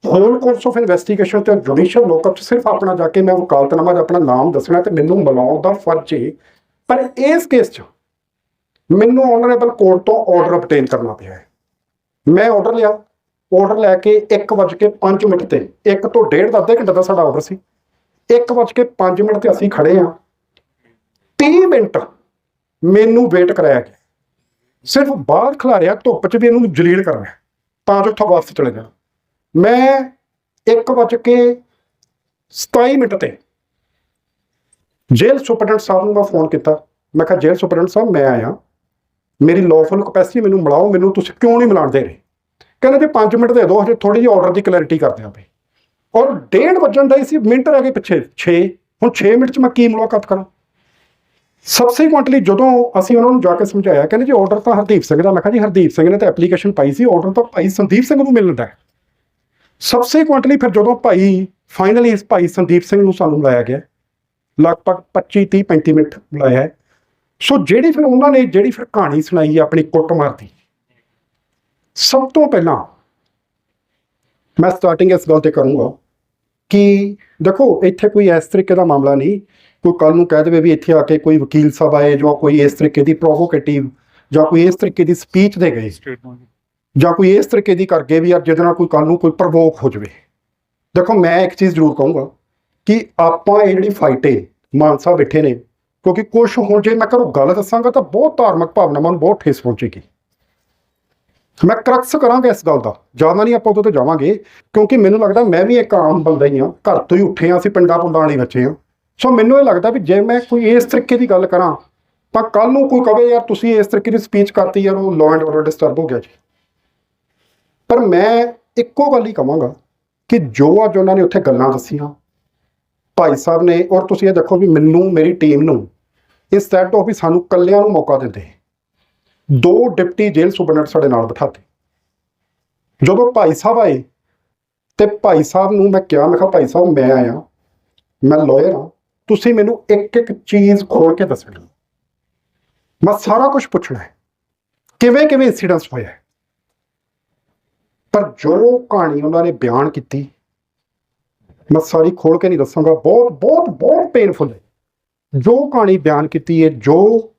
whole course of investigation ਤੇ ਜੁਡੀਸ਼ੀਅਲ ਲੋਕਅਪ 'ਚ ਸਿਰਫ ਆਪਣਾ ਜਾ ਕੇ ਮੈਂ ਵਕਾਲਤਨਾਮਾ 'ਚ ਆਪਣਾ ਨਾਮ ਦੱਸਣਾ ਤੇ ਮੈਨੂੰ ਮਿਲਾਉਣ ਦਾ ਫਰਜ਼ ਹੈ ਪਰ ਇਸ ਕੇਸ 'ਚ ਮੈਨੂੰ ਆਨਰੇਬਲ ਕੋਰਟ ਤੋਂ ਆਰਡਰ ਅਬਟੇਨ ਕਰਨਾ ਪਿਆ ਹੈ। ਮੈਂ ਆਰਡਰ ਲਿਆ। ਆਰਡਰ ਲੈ ਕੇ 1:05 ਮਿੰਟ ਤੇ 1 ਤੋਂ 1.5 ਦਾ ਅੱਧੇ ਘੰਟੇ ਦਾ ਸਾਡਾ ਆਰਡਰ ਸੀ। 1:05 ਮਿੰਟ ਤੇ ਅਸੀਂ ਖੜੇ ਆ 30 ਮਿੰਟ ਮੈਨੂੰ ਵੇਟ ਕਰਾਇਆ ਗਿਆ। ਸਿਰਫ ਬਾਹਰ ਖਿਲਾਰਿਆ, ਧੁੱਪ 'ਚ ਵੀ ਇਹਨੂੰ ਜਲੀਲ ਕਰਨਾ ਤਾਂ ਜੋ ਉੱਥੋਂ ਵਾਪਸ ਚਲੇ ਜਾਣ। ਮੈਂ 1:27 ਮਿੰਟ ਤੇ ਜੇਲ੍ਹ ਸੁਪਰਡੈਂਟ ਸਾਹਿਬ ਨੂੰ ਮੈਂ ਫੋਨ ਕੀਤਾ। ਮੈਂ ਕਿਹਾ, ਜੇਲ੍ਹ ਸੁਪਰਡੈਂਟ ਸਾਹਿਬ, ਮੈਂ ਆਇਆ। ਮੇਰੀ ਲੌਫੁਲ ਕਪੈਸਿਟੀ ਮੈਨੂੰ ਮਿਲਾਓ, ਮੈਨੂੰ ਤੁਸੀਂ ਕਿਉਂ ਨਹੀਂ ਮਿਲਾਉਂਦੇ ਰਹੇ? ਕਹਿੰਦੇ ਜੀ 5 ਮਿੰਟ ਦੇ ਦਿਓ, ਹਜੇ ਥੋੜੀ ਜਿਹੀ ਆਰਡਰ ਦੀ ਕਲੈਰਿਟੀ ਕਰਦੇ ਆਂ ਪਏ ਔਰ ਡੇਢ ਵੱਜਣ ਦਾ ਹੀ ਸੀ, ਮਿੰਟ ਰਹਿ ਗਏ ਪਿੱਛੇ 6 ਹੁਣ 6 ਮਿੰਟ ਚ ਮੈਂ ਕੀ ਮੁਲਾਕਾਤ ਕਰਾਂ? ਸਬਸੀਕੁਐਂਟਲੀ ਜਦੋਂ ਅਸੀਂ ਉਹਨਾਂ ਨੂੰ ਜਾ ਕੇ ਸਮਝਾਇਆ, ਕਹਿੰਦੇ ਜੀ ਆਰਡਰ ਤਾਂ ਹਰਦੀਪ ਸਿੰਘ ਦਾ, ਮੈਂ ਕਿਹਾ ਜੀ ਹਰਦੀਪ ਸਿੰਘ ਨੇ ਤਾਂ ਐਪਲੀਕੇਸ਼ਨ ਪਾਈ ਸੀ ਆਰਡਰ ਤਾਂ ਭਾਈ ਸੰਦੀਪ ਸਿੰਘ ਨੂੰ ਮਿਲਦਾ ਹੈ। ਸਬਸੀਕੁਐਂਟਲੀ ਫਿਰ ਜਦੋਂ ਭਾਈ ਫਾਈਨਲੀ ਇਸ ਭਾਈ ਸੰਦੀਪ ਸਿੰਘ ਨੂੰ ਸਾਨੂੰ ਬੁਲਾਇਆ ਗਿਆ, ਲਗਭਗ 25 30 35 ਮਿੰਟ ਬੁਲਾਇਆ ਸੋ ਜਿਹੜੀ ਫਿਰ ਉਹਨਾਂ ਨੇ ਜਿਹੜੀ ਫਿਰ ਕਹਾਣੀ ਸੁਣਾਈ ਆਪਣੀ ਕੁੱਟਮਾਰ ਦੀ ਸਭ ਤੋਂ ਪਹਿਲਾਂ ਮੈਂ ਸਟਾਰਟਿੰਗ ਇਸ ਗੱਲ ਤੇ ਕਰੂੰਗਾ ਕਿ ਦੇਖੋ ਇੱਥੇ ਕੋਈ ਇਸ ਤਰੀਕੇ ਦਾ ਮਾਮਲਾ ਨਹੀਂ ਕੋਈ ਕੱਲ ਨੂੰ ਕਹਿ ਦੇਵੇ ਵੀ ਇੱਥੇ ਆ ਕੇ ਕੋਈ ਵਕੀਲ ਸਾਹਿਬ ਆਏ ਜਾਂ ਕੋਈ ਇਸ ਤਰੀਕੇ ਦੀ ਪ੍ਰੋਵੋਕੇਟਿਵ ਜਾਂ ਕੋਈ ਇਸ ਤਰੀਕੇ ਦੀ ਸਪੀਚ ਦੇ ਗਏ ਜਾਂ ਕੋਈ ਇਸ ਤਰੀਕੇ ਦੀ ਕਰ ਗਏ ਵੀ ਯਾਰ ਜਿਹਦੇ ਨਾਲ ਕੋਈ ਕੱਲ ਨੂੰ ਕੋਈ ਪ੍ਰਵੋਕ ਹੋ ਜਾਵੇ। ਦੇਖੋ ਮੈਂ ਇੱਕ ਚੀਜ਼ ਜ਼ਰੂਰ ਕਹੂੰਗਾ ਕਿ ਆਪਾਂ ਇਹ ਜਿਹੜੀ ਫਾਈਟ ਹੈ ਮਾਨ ਸਾਹਿਬ ਬੈਠੇ ਨੇ ਕਿਉਂਕਿ ਕੁਝ ਹੁਣ ਜੇ ਮੈਂ ਕਰੋ ਗੱਲ ਦੱਸਾਂਗਾ ਤਾਂ ਬਹੁਤ ਧਾਰਮਿਕ ਭਾਵਨਾਵਾਂ ਨੂੰ ਬਹੁਤ ਠੇਸ ਪਹੁੰਚੇਗੀ। ਮੈਂ ਕਰਕਸ ਕਰਾਂਗਾ ਇਸ ਗੱਲ ਦਾ। ਜ਼ਿਆਦਾ ਨਹੀਂ ਆਪਾਂ ਉਦੋਂ ਤੇ ਜਾਵਾਂਗੇ, ਕਿਉਂਕਿ ਮੈਨੂੰ ਲੱਗਦਾ ਮੈਂ ਵੀ ਇੱਕ ਆਮ ਬੰਦਾ ਹੀ ਹਾਂ। ਘਰ ਤੋਂ ਹੀ ਉੱਠੇ ਹਾਂ, ਅਸੀਂ ਪਿੰਡਾਂ ਪੁੰਡਾਂ ਵਾਲੇ ਬੱਚੇ ਹਾਂ। ਸੋ ਮੈਨੂੰ ਇਹ ਲੱਗਦਾ ਵੀ ਜੇ ਮੈਂ ਕੋਈ ਇਸ ਤਰੀਕੇ ਦੀ ਗੱਲ ਕਰਾਂ, ਤਾਂ ਕੱਲ ਨੂੰ ਕੋਈ ਕਵੇ, ਯਾਰ ਤੁਸੀਂ ਇਸ ਤਰੀਕੇ ਦੀ ਸਪੀਚ ਕਰਤੀ, ਯਾਰ ਉਹ ਲਾਅ ਐਂਡ ਆਰਡਰ ਡਿਸਟਰਬ ਹੋ ਗਿਆ ਜੀ। ਪਰ ਮੈਂ ਇੱਕੋ ਗੱਲ ਹੀ ਕਹਾਂਗਾ ਕਿ ਜੋ ਅੱਜ ਉਹਨਾਂ ਨੇ ਉੱਥੇ ਗੱਲਾਂ ਦੱਸੀਆਂ, ਭਾਈ ਸਾਹਿਬ ਨੇ, ਔਰ ਤੁਸੀਂ ਇਹ ਦੇਖੋ ਵੀ ਮੈਨੂੰ, ਮੇਰੀ ਟੀਮ ਨੂੰ ਇਸ ਸੈਟ ਆਫ ਵੀ ਸਾਨੂੰ ਕੱਲਿਆਂ ਨੂੰ ਮੌਕਾ ਦਿੰਦੇ, ਦੋ ਡਿਪਟੀ ਜੇਲ੍ਹ ਸੁਪਰਡੈਂਟ ਸਾਡੇ ਨਾਲ ਬਿਠਾਤੇ। ਜਦੋਂ ਭਾਈ ਸਾਹਿਬ ਆਏ, ਤੇ ਭਾਈ ਸਾਹਿਬ ਨੂੰ ਮੈਂ ਕਿਹਾ ਮੈਂ ਕਿਹਾ ਭਾਈ ਸਾਹਿਬ, ਮੈਂ ਆਇਆ, ਮੈਂ ਲਾਇਰ ਹਾਂ, ਤੁਸੀਂ ਮੈਨੂੰ ਇੱਕ ਇੱਕ ਚੀਜ਼ ਖੋਲ ਕੇ ਦੱਸਣੀ ਮੈਂ ਸਾਰਾ ਕੁਝ ਪੁੱਛਣਾ ਹੈ ਕਿਵੇਂ ਕਿਵੇਂ ਇਨਸੀਡੈਂਟਸ ਹੋਇਆ ਹੈ। ਪਰ ਜੋ ਕਹਾਣੀ ਉਹਨਾਂ ਨੇ ਬਿਆਨ ਕੀਤੀ, ਮੈਂ ਸਾਰੀ ਖੋਲ ਕੇ ਨਹੀਂ ਦੱਸਾਂਗਾ, ਬਹੁਤ ਬਹੁਤ ਬਹੁਤ ਪੇਨਫੁਲ ਹੈ। ਜੋ ਕਹਾਣੀ ਬਿਆਨ ਕੀਤੀ ਹੈ, ਜੋ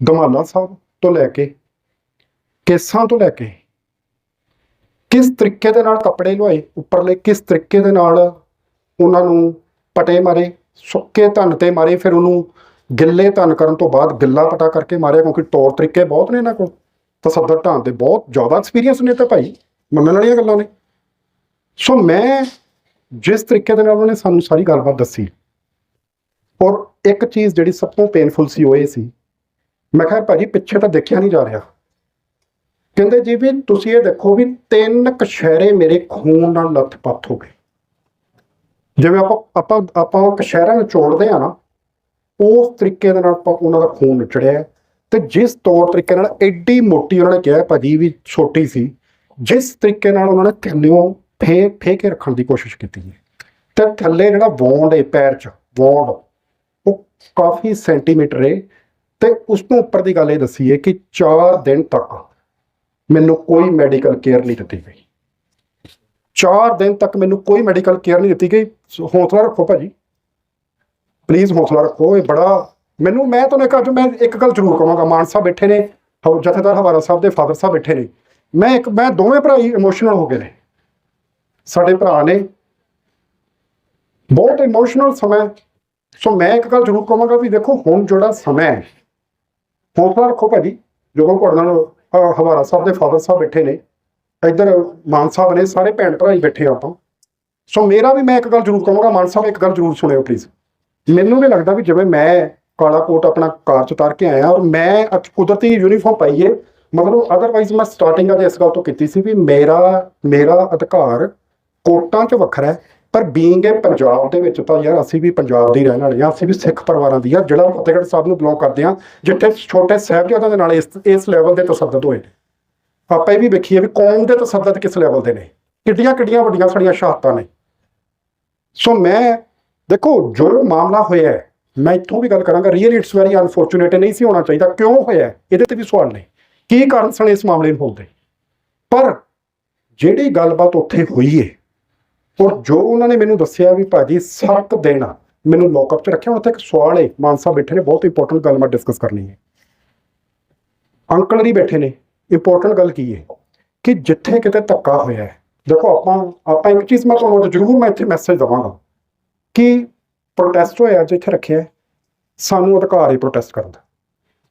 ਗਮਾਲਾ ਸਾਹਿਬ ਤੋਂ ਲੈ ਕੇ ਕੇਸਾਂ ਤੋਂ ਲੈ ਕੇ ਕਿਸ ਤਰੀਕੇ ਦੇ ਨਾਲ ਕੱਪੜੇ ਲਵਾਏ ਉੱਪਰਲੇ ਕਿਸ ਤਰੀਕੇ ਦੇ ਨਾਲ ਉਹਨਾਂ ਨੂੰ ਪਟੇ ਮਾਰੇ, ਸੁੱਕੇ ਧਨ ਤੇ ਮਾਰੇ, ਫਿਰ ਉਹਨੂੰ ਗਿੱਲੇ ਧਨ ਕਰਨ ਤੋਂ ਬਾਅਦ ਗਿੱਲਾ ਪਟਾ ਕਰਕੇ ਮਾਰਿਆ, ਕਿਉਂਕਿ ਤੌਰ ਤਰੀਕੇ ਬਹੁਤ ਨੇ ਇਹਨਾਂ ਕੋਲ। ਤਸੱਦਰ ਢਾਣ ਦੇ ਬਹੁਤ ਜ਼ਿਆਦਾ ਐਕਸਪੀਰੀਅੰਸ ਨੇ ਤਾਂ ਭਾਈ, ਮੰਨਣ ਵਾਲੀਆਂ ਗੱਲਾਂ ਨੇ। ਸੋ ਮੈਂ ਜਿਸ ਤਰੀਕੇ ਦੇ ਨਾਲ ਉਹਨੇ ਸਾਨੂੰ ਸਾਰੀ ਗੱਲਬਾਤ ਦੱਸੀ ਔਰ ਇੱਕ ਚੀਜ਼ ਜਿਹੜੀ ਸਭ ਤੋਂ ਪੇਨਫੁਲ ਸੀ ਉਹ ਇਹ ਸੀ। ਮੈਂ ਕਿਹਾ, ਭਾਜੀ, ਪਿੱਛੇ ਤਾਂ ਦੇਖਿਆ ਨਹੀਂ ਜਾ ਰਿਹਾ। ਕਹਿੰਦੇ, ਜੀ ਵੀ ਤੁਸੀਂ ਇਹ ਦੇਖੋ ਵੀ ਤਿੰਨ ਕਸ਼ਹਿਰੇ ਮੇਰੇ ਖੂਨ ਨਾਲ ਲੱਥ-ਪੱਥ ਹੋ ਗਏ। ਜਿਵੇਂ ਆਪਾਂ ਆਪਾਂ ਆਪਾਂ ਕਸ਼ਹਿਰਾਂ ਨੂੰ ਚੋੜਦੇ ਆ ਨਾ, ਉਸ ਤਰੀਕੇ ਦੇ ਨਾਲ ਆਪਾਂ ਉਹਨਾਂ ਦਾ ਖੂਨ ਨਿਚੜਿਆ ਹੈ। ਤੇ ਜਿਸ ਤੌਰ ਤਰੀਕੇ ਨਾਲ ਐਡੀ ਮੋਟੀ ਉਹਨਾਂ ਨੇ ਕਿਹਾ ਭਾਜੀ ਵੀ ਛੋਟੀ ਸੀ, ਜਿਸ ਤਰੀਕੇ ਨਾਲ ਉਹਨਾਂ ਨੇ ਥੱਲਿਓਂ ਫੇ ਫੇ ਕੇ ਰੱਖਣ ਦੀ ਕੋਸ਼ਿਸ਼ ਕੀਤੀ ਹੈ। ਤੇ ਥੱਲੇ ਜਿਹੜਾ ਵੌਂਡ ਹੈ, ਪੈਰ 'ਚ ਵੌਂਡ ਕਾਫੀ ਸੈਂਟੀਮੀਟਰ ਹੈ ਤੇ ਉਸ ਤੋਂ ਉੱਪਰ ਦੀ ਗੱਲ ਇਹ ਦੱਸੀ ਹੈ ਕਿ 4 ਦਿਨ ਤੱਕ ਮੈਨੂੰ ਕੋਈ ਮੈਡੀਕਲ ਕੇਅਰ ਨਹੀਂ ਦਿੱਤੀ ਗਈ। 4 ਦਿਨ ਤੱਕ ਮੈਨੂੰ ਕੋਈ ਮੈਡੀਕਲ ਕੇਅਰ ਨਹੀਂ ਦਿੱਤੀ ਗਈ। ਸੋ ਹੌਸਲਾ ਰੱਖੋ ਭਾਜੀ। ਪਲੀਜ਼ ਹੌਸਲਾ ਰੱਖੋ, ਇਹ ਬੜਾ ਮੈਨੂੰ ਮੈਂ ਤੁਹਾਨੂੰ ਇੱਕ ਅੱਜ ਮੈਂ ਇੱਕ ਗੱਲ ਜ਼ਰੂਰ ਕਹਾਂਗਾ। ਮਾਨ ਸਾਹਿਬ ਬੈਠੇ ਨੇ ਜਥੇਦਾਰ ਹਵਾਰਾ ਸਾਹਿਬ ਦੇ ਫਾਦਰ ਸਾਹਿਬ ਬੈਠੇ ਨੇ। ਮੈਂ ਇੱਕ, ਮੈਂ ਦੋਵੇਂ ਭਰਾ ਹੀ ਇਮੋਸ਼ਨਲ ਹੋ ਗਏ ਨੇ। ਸਾਡੇ ਭਰਾ ਨੇ ਬਹੁਤ ਇਮੋਸ਼ਨਲ ਸਮਾਂ ਸੋ ਮੈਂ ਇੱਕ ਗੱਲ ਜ਼ਰੂਰ ਕਹਾਂਗਾ ਵੀ ਦੇਖੋ, ਹੁਣ ਜਿਹੜਾ ਸਮਾਂ ਹੈ ਹੌਸਲਾ ਰੱਖੋ ਭਾਜੀ, ਜਦੋਂ ਤੁਹਾਡੇ ਨਾਲ ਹਵਾਰਾ ਸਾਹਿਬ ਦੇ ਫਾਦਰ ਸਾਹਿਬ ਬੈਠੇ ਨੇ, ਇੱਧਰ ਮਾਨ ਸਾਹਿਬ ਨੇ ਸਾਰੇ ਭੈਣ ਭਰਾ ਹੀ ਬੈਠੇ ਆਪਾਂ। ਸੋ ਮੇਰਾ ਵੀ ਮੈਂ ਇੱਕ ਗੱਲ ਜ਼ਰੂਰ ਕਹਾਂਗਾ, ਮਾਨ ਸਾਹਿਬ ਇੱਕ ਗੱਲ ਜ਼ਰੂਰ ਸੁਣਿਓ ਪਲੀਜ਼ ਮੈਨੂੰ ਵੀ ਲੱਗਦਾ ਵੀ ਜਿਵੇਂ ਮੈਂ ਕਾਲਾ ਕੋਟ ਆਪਣਾ ਕਾਰ ਚ ਉਤਾਰ ਕੇ ਆਇਆ ਔਰ ਮੈਂ ਅੱਜ ਕੁਦਰਤੀ ਯੂਨੀਫਾਰਮ ਪਾਈਏ ਹੈ ਮਤਲਬ ਅਦਰਵਾਈਜ਼ ਮੈਂ ਸਟਾਰਟਿੰਗ ਅੱਜ ਇਸ ਗੱਲ ਤੋਂ ਕੀਤੀ ਸੀ ਵੀ ਮੇਰਾ ਮੇਰਾ ਅਧਿਕਾਰ ਕੋਟਾਂ 'ਚ ਵੱਖਰਾ ਹੈ ਪਰ ਬੀਇੰਗ ਹੈ ਪੰਜਾਬ ਦੇ ਵਿੱਚ ਤਾਂ ਯਾਰ ਅਸੀਂ ਵੀ ਪੰਜਾਬ ਦੇ ਰਹਿਣ ਵਾਲੇ ਹਾਂ ਅਸੀਂ ਵੀ ਸਿੱਖ ਪਰਿਵਾਰਾਂ ਦੀ ਆ ਜਿਹੜਾ ਫਤਿਹਗੜ੍ਹ ਸਾਹਿਬ ਨੂੰ ਬਿਲੋਂਗ ਕਰਦੇ ਹਾਂ ਜਿੱਥੇ ਛੋਟੇ ਸਾਹਿਬਜ਼ਾਦਿਆਂ ਦੇ ਨਾਲ ਇਸ ਇਸ ਲੈਵਲ ਦੇ ਤਸੱਦਦ ਹੋਏ ਨੇ। ਆਪਾਂ ਇਹ ਵੀ ਵੇਖੀਏ ਵੀ ਕੌਮ ਦੇ ਤਸੱਦਦ ਕਿਸ ਲੈਵਲ ਦੇ ਨੇ। ਕਿੱਡੀਆਂ ਕਿੱਡੀਆਂ ਵੱਡੀਆਂ ਸਾਡੀਆਂ ਸ਼ਹਾਦਤਾਂ ਨੇ। ਸੋ ਮੈਂ ਦੇਖੋ ਜੋ ਮਾਮਲਾ ਹੋਇਆ ਹੈ, ਮੈਂ ਇੱਥੋਂ ਵੀ ਗੱਲ ਕਰਾਂਗਾ ਰੀਅਲੀ ਇਟਸ ਵੈਰੀ ਅਨਫੋਰਚੂਨੇਟ ਨਹੀਂ ਸੀ ਹੋਣਾ ਚਾਹੀਦਾ ਕਿਉਂ ਹੋਇਆ ਇਹਦੇ ਤੇ ਵੀ ਸਵਾਲ ਨੇ। ਕੀ ਕਾਰਨ ਸਨ ਇਸ ਮਾਮਲੇ ਨੂੰ ਹੋਣ ਪਰ ਜਿਹੜੀ ਗੱਲਬਾਤ ਉੱਥੇ ਹੋਈ ਹੈ ਔਰ ਜੋ ਉਹਨਾਂ ਨੇ ਮੈਨੂੰ ਦੱਸਿਆ ਵੀ ਭਾਜੀ 7 ਦਿਨ ਮੈਨੂੰ ਲੋਕਅਪ 'ਚ ਰੱਖਿਆ, ਹੁਣ ਉੱਥੇ ਇੱਕ ਸਵਾਲ ਹੈ, ਮਾਨਸਾ ਬੈਠੇ ਨੇ, ਬਹੁਤ ਇੰਪੋਰਟੈਂਟ ਗੱਲ ਮੈਂ ਡਿਸਕਸ ਕਰਨੀ ਹੈ। ਅੰਕਲ ਜੀ ਬੈਠੇ ਨੇ ਇੰਪੋਰਟੈਂਟ ਗੱਲ ਕੀ ਹੈ? ਕਿ ਜਿੱਥੇ ਕਿਤੇ ਧੱਕਾ ਹੋਇਆ ਹੈ, ਦੇਖੋ ਆਪਾਂ ਆਪਾਂ ਇੱਕ ਚੀਜ਼ ਮੈਂ ਤੁਹਾਨੂੰ ਜ਼ਰੂਰ ਮੈਂ ਇੱਥੇ ਮੈਸੇਜ ਦਵਾਂਗਾ ਕਿ ਪ੍ਰੋਟੈਸਟ ਹੋਇਆ ਅੱਜ ਇੱਥੇ ਰੱਖਿਆ ਸਾਨੂੰ ਅਧਿਕਾਰ ਹੈ ਪ੍ਰੋਟੈਸਟ ਕਰਨ ਦਾ।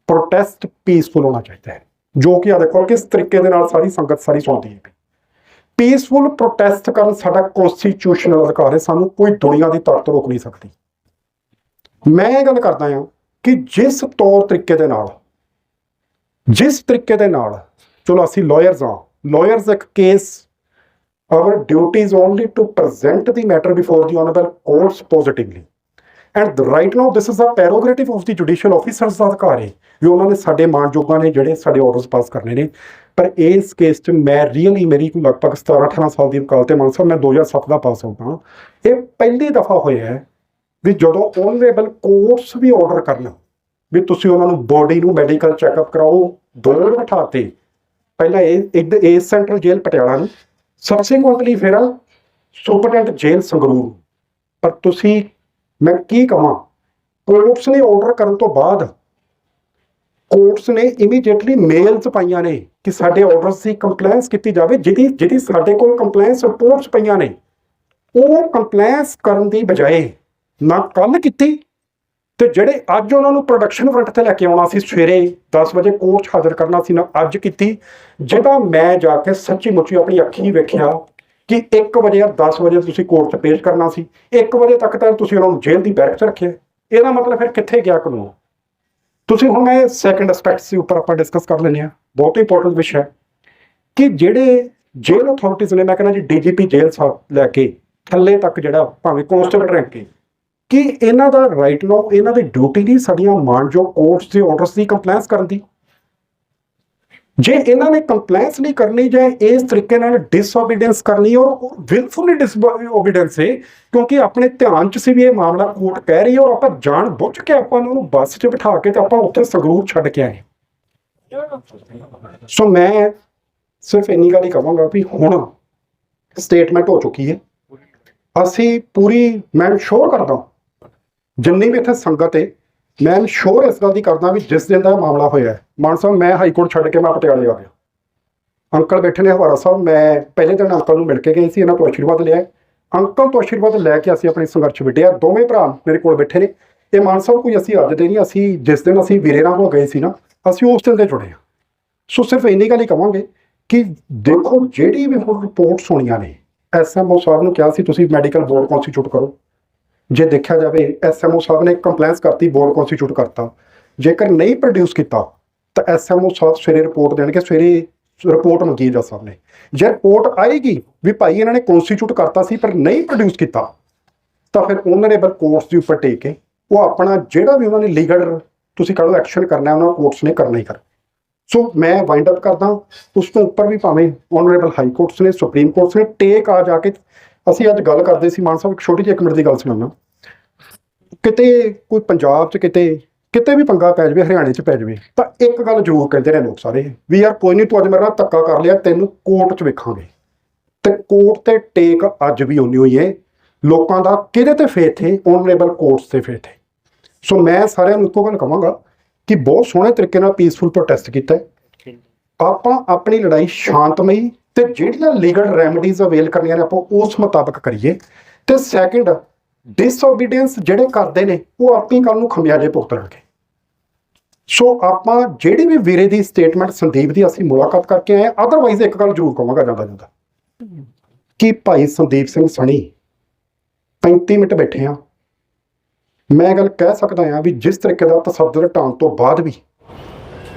ਪ੍ਰੋਟੈਸਟ ਪੀਸਫੁਲ ਹੋਣਾ ਚਾਹੀਦਾ ਹੈ, ਜੋ ਕਿ ਆ ਦੇਖੋ ਕਿਸ ਤਰੀਕੇ ਦੇ ਨਾਲ ਸਾਰੀ ਸੰਗਤ ਸਾਰੀ ਸੁਣਦੀ ਹੈ। ਪੀਸਫੁਲ ਪ੍ਰੋਟੈਸਟ ਕਰਨ ਸਾਡਾ ਕਨਸਟੀਟਿਊਸ਼ਨਲ ਅਧਿਕਾਰ ਹੈ, ਸਾਨੂੰ ਕੋਈ ਦੁਨੀਆ ਦੀ ਤਾਕਤ ਰੋਕ ਨਹੀਂ ਸਕਦੀ। ਮੈਂ ਇਹ ਗੱਲ ਕਰਦਾ ਹਾਂ ਕਿ ਜਿਸ ਤੌਰ ਤਰੀਕੇ ਦੇ ਨਾਲ, ਜਿਸ ਤਰੀਕੇ ਦੇ ਨਾਲ, ਚਲੋ ਅਸੀਂ ਲਾਇਰਸ ਹਾਂ ਲਾਇਰਸ ਇੱਕ case our duty is only to present the matter before the honorable courts positively. And right now this is a prerogative of the judicial officers ਦਾ ਅਧਿਕਾਰ ਹੈ। ਵੀ ਉਹਨਾਂ ਨੇ ਸਾਡੇ ਮਾਨਯੋਗਾਂ ਨੇ ਜਿਹੜੇ ਸਾਡੇ ਆਰਡਰਸ ਪਾਸ ਕਰਨੇ ਨੇ ਪਰ ਇਸ ਕੇਸ 'ਚ ਮੈਂ ਰੀਅਲੀ ਮੇਰੀ ਲਗਭਗ 17 18 ਸਾਲ ਦੀ ਵਕਾਲਤ ਹੈ ਮਾਨ ਸਾਹਿਬ, ਮੈਂ 2007 ਦਾ ਪਾਸ ਆਊਟ ਹਾਂ ਇਹ ਪਹਿਲੀ ਦਫਾ ਹੋਇਆ ਹੈ ਵੀ ਜਦੋਂ ਓਨਰੇਬਲ ਕੋਰਟਸ ਵੀ ਆਰਡਰ ਕਰਨ ਵੀ ਤੁਸੀਂ ਉਹਨਾਂ ਨੂੰ ਬੋਡੀ ਨੂੰ ਮੈਡੀਕਲ ਚੈੱਕਅਪ ਕਰਾਓ ਦੋ ਬਿਠਾਤੇ। ਪਹਿਲਾਂ ਇਹ, ਇੱਕ ਇਸ ਸੈਂਟਰਲ ਜੇਲ੍ਹ ਪਟਿਆਲਾ ਨੂੰ ਸਬਸੀਕੁਐਂਟਲੀ ਫਿਰ ਸੁਪਰਡੈਂਟ ਜੇਲ੍ਹ ਸੰਗਰੂਰ ਪਰ ਤੁਸੀਂ, ਮੈਂ ਕੀ ਕਹਾਂ ਕੋਰਟਸ ਨੇ ਆਰਡਰ ਕਰਨ ਤੋਂ ਬਾਅਦ ਕੋਰਟਸ ਨੇ ਇਮੀਡੀਏਟਲੀ ਮੇਲਸ ਪਾਈਆਂ ਨੇ। ਕਿ ਸਾਡੇ ਆਰਡਰਸ ਦੀ ਕੰਪਲਾਈਂਸ ਕੀਤੀ ਜਾਵੇ, ਜਿਹਦੀ ਜਿਹਦੀ ਸਾਡੇ ਕੋਲ ਕੰਪਲਾਈਂਸ ਰਿਪੋਰਟਸ ਪਈਆਂ ਨੇ, ਉਹ ਕੰਪਲਾਈਂਸ ਕਰਨ ਦੀ ਬਜਾਏ ਨਾ ਕੱਲ ਕੀਤੀ, ਤੇ ਜਿਹੜੇ ਅੱਜ ਉਹਨਾਂ ਨੂੰ ਪ੍ਰੋਡਕਸ਼ਨ ਫਰੰਟ ਤੇ ਲੈ ਕੇ ਆਉਣਾ ਸੀ, ਸਵੇਰੇ 10 ਵਜੇ ਕੋਰਟ 'ਚ ਹਾਜ਼ਰ ਕਰਨਾ ਸੀ, ਨਾ ਅੱਜ ਕੀਤੀ, ਜਿਹਦਾ ਮੈਂ ਜਾ ਕੇ ਸੱਚੀ ਮੁੱਚੀ ਆਪਣੀ ਅੱਖੀਂ ਵੇਖਿਆ ਕਿ 1 ਵਜੇ ਜਾਂ 10 ਵਜੇ ਤੁਸੀਂ ਕੋਰਟ 'ਚ ਪੇਸ਼ ਕਰਨਾ ਸੀ 1 ਵਜੇ ਤੱਕ ਤਾਂ ਤੁਸੀਂ ਉਹਨਾਂ ਨੂੰ ਜੇਲ੍ਹ ਦੀ ਬੈਰਕ 'ਚ ਰੱਖਿਆ। ਇਹਦਾ ਮਤਲਬ ਫਿਰ ਕਿੱਥੇ ਗਿਆ ਕਾਨੂੰਨ? ਤੁਸੀਂ ਹੁਣ ਇਹ ਸੈਕੰਡ ਐਸਪੈਕਟ ਦੇ ਉੱਪਰ ਆਪਾਂ ਡਿਸਕਸ ਕਰ ਲੈਂਦੇ ਆ ਬਹੁਤ ਇੰਪੋਰਟੈਂਟ ਵਿਸ਼ਾ ਹੈ ਕਿ ਜਿਹੜੇ ਜੇਲ੍ਹ ਅਥਾਰਟੀਜ਼ ਨੇ, ਮੈਂ ਕਹਿੰਦਾ ਜੀ ਡੀਜੀਪੀ ਜੇਲ੍ਹ ਸਾਹਿਬ ਲੈ ਕੇ ਥੱਲੇ ਤੱਕ ਜਿਹੜਾ ਭਾਵੇਂ ਕਨਸਟੇਬਲ ਰੈਂਕ ਹੈ, ਕਿ ਇਹਨਾਂ ਦਾ ਰਾਈਟ ਨਾਓ ਇਹਨਾਂ ਦੀ ਡਿਊਟੀ ਨਹੀਂ, ਸਾਡੀਆਂ ਮਾਨਯੋਗ ਕੋਰਟਸ ਦੇ ਆਰਡਰਸ ਦੀ ਕੰਪਲਾਈਂਸ ਕਰਨ ਦੀ। ਜੇ ਇਹਨਾਂ ਨੇ ਕੰਪਲਾਈਂਸ ਨਹੀਂ ਕਰਨੀ, ਜਾਂ ਇਸ ਤਰੀਕੇ ਨਾਲ ਡਿਸਓਬੀਡੀਐਂਸ ਕਰਨੀ, ਔਰ ਵਿਲਫੁਲੀ ਡਿਸਓਬੀਡੀਐਂਸ ਹੈ ਕਿਉਂਕਿ ਆਪਣੇ ਧਿਆਨ ਚ ਸੀ ਵੀ ਇਹ ਮਾਮਲਾ ਕੋਰਟ ਕਹਿ ਰਹੀ ਹੈ, ਔਰ ਆਪਾਂ ਜਾਣ ਬੁੱਝ ਕੇ ਆਪਾਂ ਉਹਨਾਂ ਨੂੰ ਬੱਸ 'ਚ ਬਿਠਾ ਕੇ ਤੇ ਆਪਾਂ ਉੱਥੇ ਸੰਗਰੂਰ ਛੱਡ ਕੇ ਆਏ। ਸੋ ਮੈਂ ਸਿਰਫ ਇੰਨੀ ਗੱਲ ਹੀ ਕਹਾਂਗਾ ਵੀ ਹੁਣ ਸਟੇਟਮੈਂਟ ਹੋ ਚੁੱਕੀ ਹੈ। ਅਸੀਂ ਪੂਰੀ, ਮੈਂ ਸ਼ੋਰ ਕਰਦਾ ਜਿੰਨੀ ਵੀ ਇੱਥੇ ਸੰਗਤ ਹੈ ਮੈਂ ਸ਼ੋਰ ਇਸ ਗੱਲ ਦੀ ਕਰਦਾ ਵੀ ਜਿਸ ਦਿਨ ਦਾ ਮਾਮਲਾ ਹੋਇਆ, ਮਾਨ ਸਾਹਿਬ, ਮੈਂ ਹਾਈ ਕੋਰਟ ਛੱਡ ਕੇ ਮੈਂ ਪਟਿਆਲੇ ਆ ਗਿਆ। ਅੰਕਲ ਬੈਠੇ ਨੇ ਹਵਾਰਾ ਸਾਹਿਬ, ਮੈਂ ਪਹਿਲੇ ਦਿਨ ਅੰਕਲ ਨੂੰ ਮਿਲ ਕੇ ਗਏ ਸੀ, ਇਹਨਾਂ ਤੋਂ ਆਸ਼ੀਰਵਾਦ ਲਿਆ। ਅੰਕਲ ਤੋਂ ਆਸ਼ੀਰਵਾਦ ਲੈ ਕੇ ਅਸੀਂ ਆਪਣੀ ਸੰਘਰਸ਼ ਵਿੱਢਿਆ। ਦੋਵੇਂ ਭਰਾ ਮੇਰੇ ਕੋਲ ਬੈਠੇ ਨੇ। ਇਹ ਮਾਨ ਸਾਹਿਬ, ਕੋਈ ਅਸੀਂ ਅੱਜ ਦੇ ਨਹੀਂ, ਅਸੀਂ ਜਿਸ ਦਿਨ ਅਸੀਂ ਵੀਰੇ ਨਾਲ ਹੋ ਗਏ ਸੀ ਨਾ, ਅਸੀਂ ਉਸ ਦਿਨ ਦੇ ਜੁੜੇ ਹਾਂ। ਸੋ ਸਿਰਫ ਇੰਨੀ ਗੱਲ ਹੀ ਕਵਾਂਗੇ ਕਿ ਦੇਖੋ, ਜਿਹੜੀ ਵੀ ਹੁਣ ਰਿਪੋਰਟਸ ਹੋਣੀਆਂ ਨੇ ਐਸਐਮਓ ਸਾਹਿਬ ਨੂੰ ਕਿਹਾ ਸੀ, ਤੁਸੀਂ ਮੈਡੀਕਲ ਬੋਰਡ ਕਨਸਟੀਟਿਊਟ ਕਰੋ। ਜੇ ਦੇਖਿਆ ਜਾਵੇ ਐਸਐਮਓ ਸਾਹਿਬ ਨੇ ਕੰਪਲੇਂਸ ਕਰਤੀ, ਬੋਰਡ ਕਨਸਟੀਟਿਊਟ ਕਰਤਾ। ਜੇਕਰ ਨਹੀਂ ਪ੍ਰੋਡਿਊਸ ਕੀਤਾ, ਤਾਂ ਐਸਐਮਓ ਸਾਹਿਬ ਸਵੇਰੇ ਰਿਪੋਰਟ ਦੇਣਗੇ, ਸਵੇਰੇ ਰਿਪੋਰਟ ਮੰਗੀ ਜਾ ਸਾਹਿਬ ਨੇ। ਜੇ ਰਿਪੋਰਟ ਆਏਗੀ ਵੀ ਭਾਈ ਇਹਨਾਂ ਨੇ ਕਨਸਟੀਟਿਊਟ ਕਰਤਾ ਸੀ, ਪਰ ਨਹੀਂ ਪ੍ਰੋਡਿਊਸ ਕੀਤਾ, ਤਾਂ ਫਿਰ ਉਹਨਾਂ ਨੇ ਓਨਰੇਬਲ ਕੋਰਟਸ ਦੇ ਉੱਪਰ ਟੇਕ ਕੇ, ਉਹ ਆਪਣਾ ਜਿਹੜਾ ਵੀ ਉਹਨਾਂ ਨੇ ਲੀਗਲ ਤੁਸੀਂ ਕਹੋ ਐਕਸ਼ਨ ਕਰਨਾ, ਉਹਨਾਂ ਕੋਰਟਸ ਨੇ ਕਰਨਾ ਹੀ ਕਰ ਸੋ ਮੈਂ ਵਾਈਂਡ ਅਪ ਕਰਦਾ, ਉਸ ਤੋਂ ਉੱਪਰ ਵੀ ਭਾਵੇਂ ਓਨਰੇਬਲ ਹਾਈ ਕੋਰਟਸ ਨੇ ਸੁਪਰੀਮ ਕੋਰਟਸ ਨੇ ਟੇਕ ਆ ਜਾ ਕੇ ਅਸੀਂ ਅੱਜ ਗੱਲ ਕਰਦੇ ਸੀ ਮਾਨ ਸਾਹਿਬ ਇੱਕ ਛੋਟੀ ਜਿਹੀ ਇੱਕ ਮਿੰਟ ਦੀ ਗੱਲ ਸੁਣਾਉਣਾ ਕਿਤੇ ਕੋਈ ਪੰਜਾਬ 'ਚ ਕਿਤੇ ਕਿਤੇ ਵੀ ਪੰਗਾ ਪੈ ਜਾਵੇ ਹਰਿਆਣੇ 'ਚ ਪੈ ਜਾਵੇ ਤਾਂ ਇੱਕ ਗੱਲ ਜ਼ਰੂਰ ਕਹਿੰਦੇ ਨੇ ਲੋਕ ਸਾਰੇ ਵੀ ਯਾਰ ਕੋਈ ਨਹੀਂ ਤੂੰ ਅੱਜ ਮੇਰੇ ਨਾਲ ਧੱਕਾ ਕਰ ਲਿਆ ਤੈਨੂੰ ਕੋਰਟ 'ਚ ਵੇਖਾਂਗੇ। ਤੇ ਕੋਰਟ ਤੇ ਟੇਕ ਅੱਜ ਵੀ ਉਨੀ ਹੋਈ ਹੈ ਲੋਕਾਂ ਦਾ ਕਿਹਦੇ ਤੇ ਫੇਥ ਹੈ ਓਨਰੇਬਲ ਕੋਰਟਸ ਤੇ ਫੇਥ ਹੈ ਸੋ ਮੈਂ ਸਾਰਿਆਂ ਨੂੰ ਇੱਕੋ ਗੱਲ ਕਹਾਂਗਾ ਕਿ ਬਹੁਤ ਸੋਹਣੇ ਤਰੀਕੇ ਨਾਲ ਪੀਸਫੁਲ ਪ੍ਰੋਟੈਸਟ ਕੀਤਾ ਆਪਾਂ ਆਪਣੀ ਲੜਾਈ ਸ਼ਾਂਤਮਈ ਤੇ ਜਿਹੜੀਆਂ ਲੀਗਲ ਰੈਮਡੀਜ਼ ਅਵੇਲ ਕਰਨੀਆਂ ਨੇ, ਆਪਾਂ ਉਸ ਮੁਤਾਬਕ ਕਰੀਏ। ਤੇ ਸੈਕਿੰਡ ਡਿਸਓਬੀਡੀਐਂਸ ਜਿਹੜੇ ਕਰਦੇ ਨੇ, ਉਹ ਆਪਣੀ ਕੱਲ ਨੂੰ ਖਮਿਆਜੇ ਭੁਗਤਣਗੇ ਸੋ ਆਪਾਂ ਜਿਹੜੀ ਵੀ ਵੀਰੇ ਦੀ ਸਟੇਟਮੈਂਟ ਸੰਦੀਪ ਦੀ ਅਸੀਂ ਮੁਲਾਕਾਤ ਕਰਕੇ ਆਏ ਅਦਰਵਾਈਜ਼ ਇੱਕ ਗੱਲ ਜ਼ਰੂਰ ਕਹਾਂਗਾ ਜਾਂਦਾ ਜਾਂਦਾ ਕਿ ਭਾਈ ਸੰਦੀਪ ਸਿੰਘ ਸਣੀ 35 ਮਿੰਟ ਬੈਠੇ ਆ। ਮੈਂ ਗੱਲ ਕਹਿ ਸਕਦਾ ਹਾਂ ਵੀ ਜਿਸ ਤਰੀਕੇ ਦਾ ਤਸੱਦਰ ਢਾਉਣ ਤੋਂ ਬਾਅਦ ਵੀ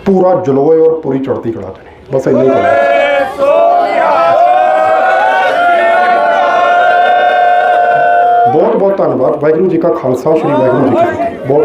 ਪੂਰਾ ਜਲੋਏ ਔਰ ਪੂਰੀ ਚੜ੍ਹਦੀ ਕਲਾ ਚ ਨੇ। ਬਸ ਇੰਨਾ ਹੀ ਕਹਾਂਗਾ। ਬਹੁਤ ਬਹੁਤ ਧੰਨਵਾਦ। ਵਾਹਿਗੁਰੂ ਜੀ ਕਾ ਖਾਲਸਾ ਸ੍ਰੀ ਵਾਹਿਗੁਰੂ ਜੀ ਕੀ ਫਤਿਹ। ਬਹੁਤ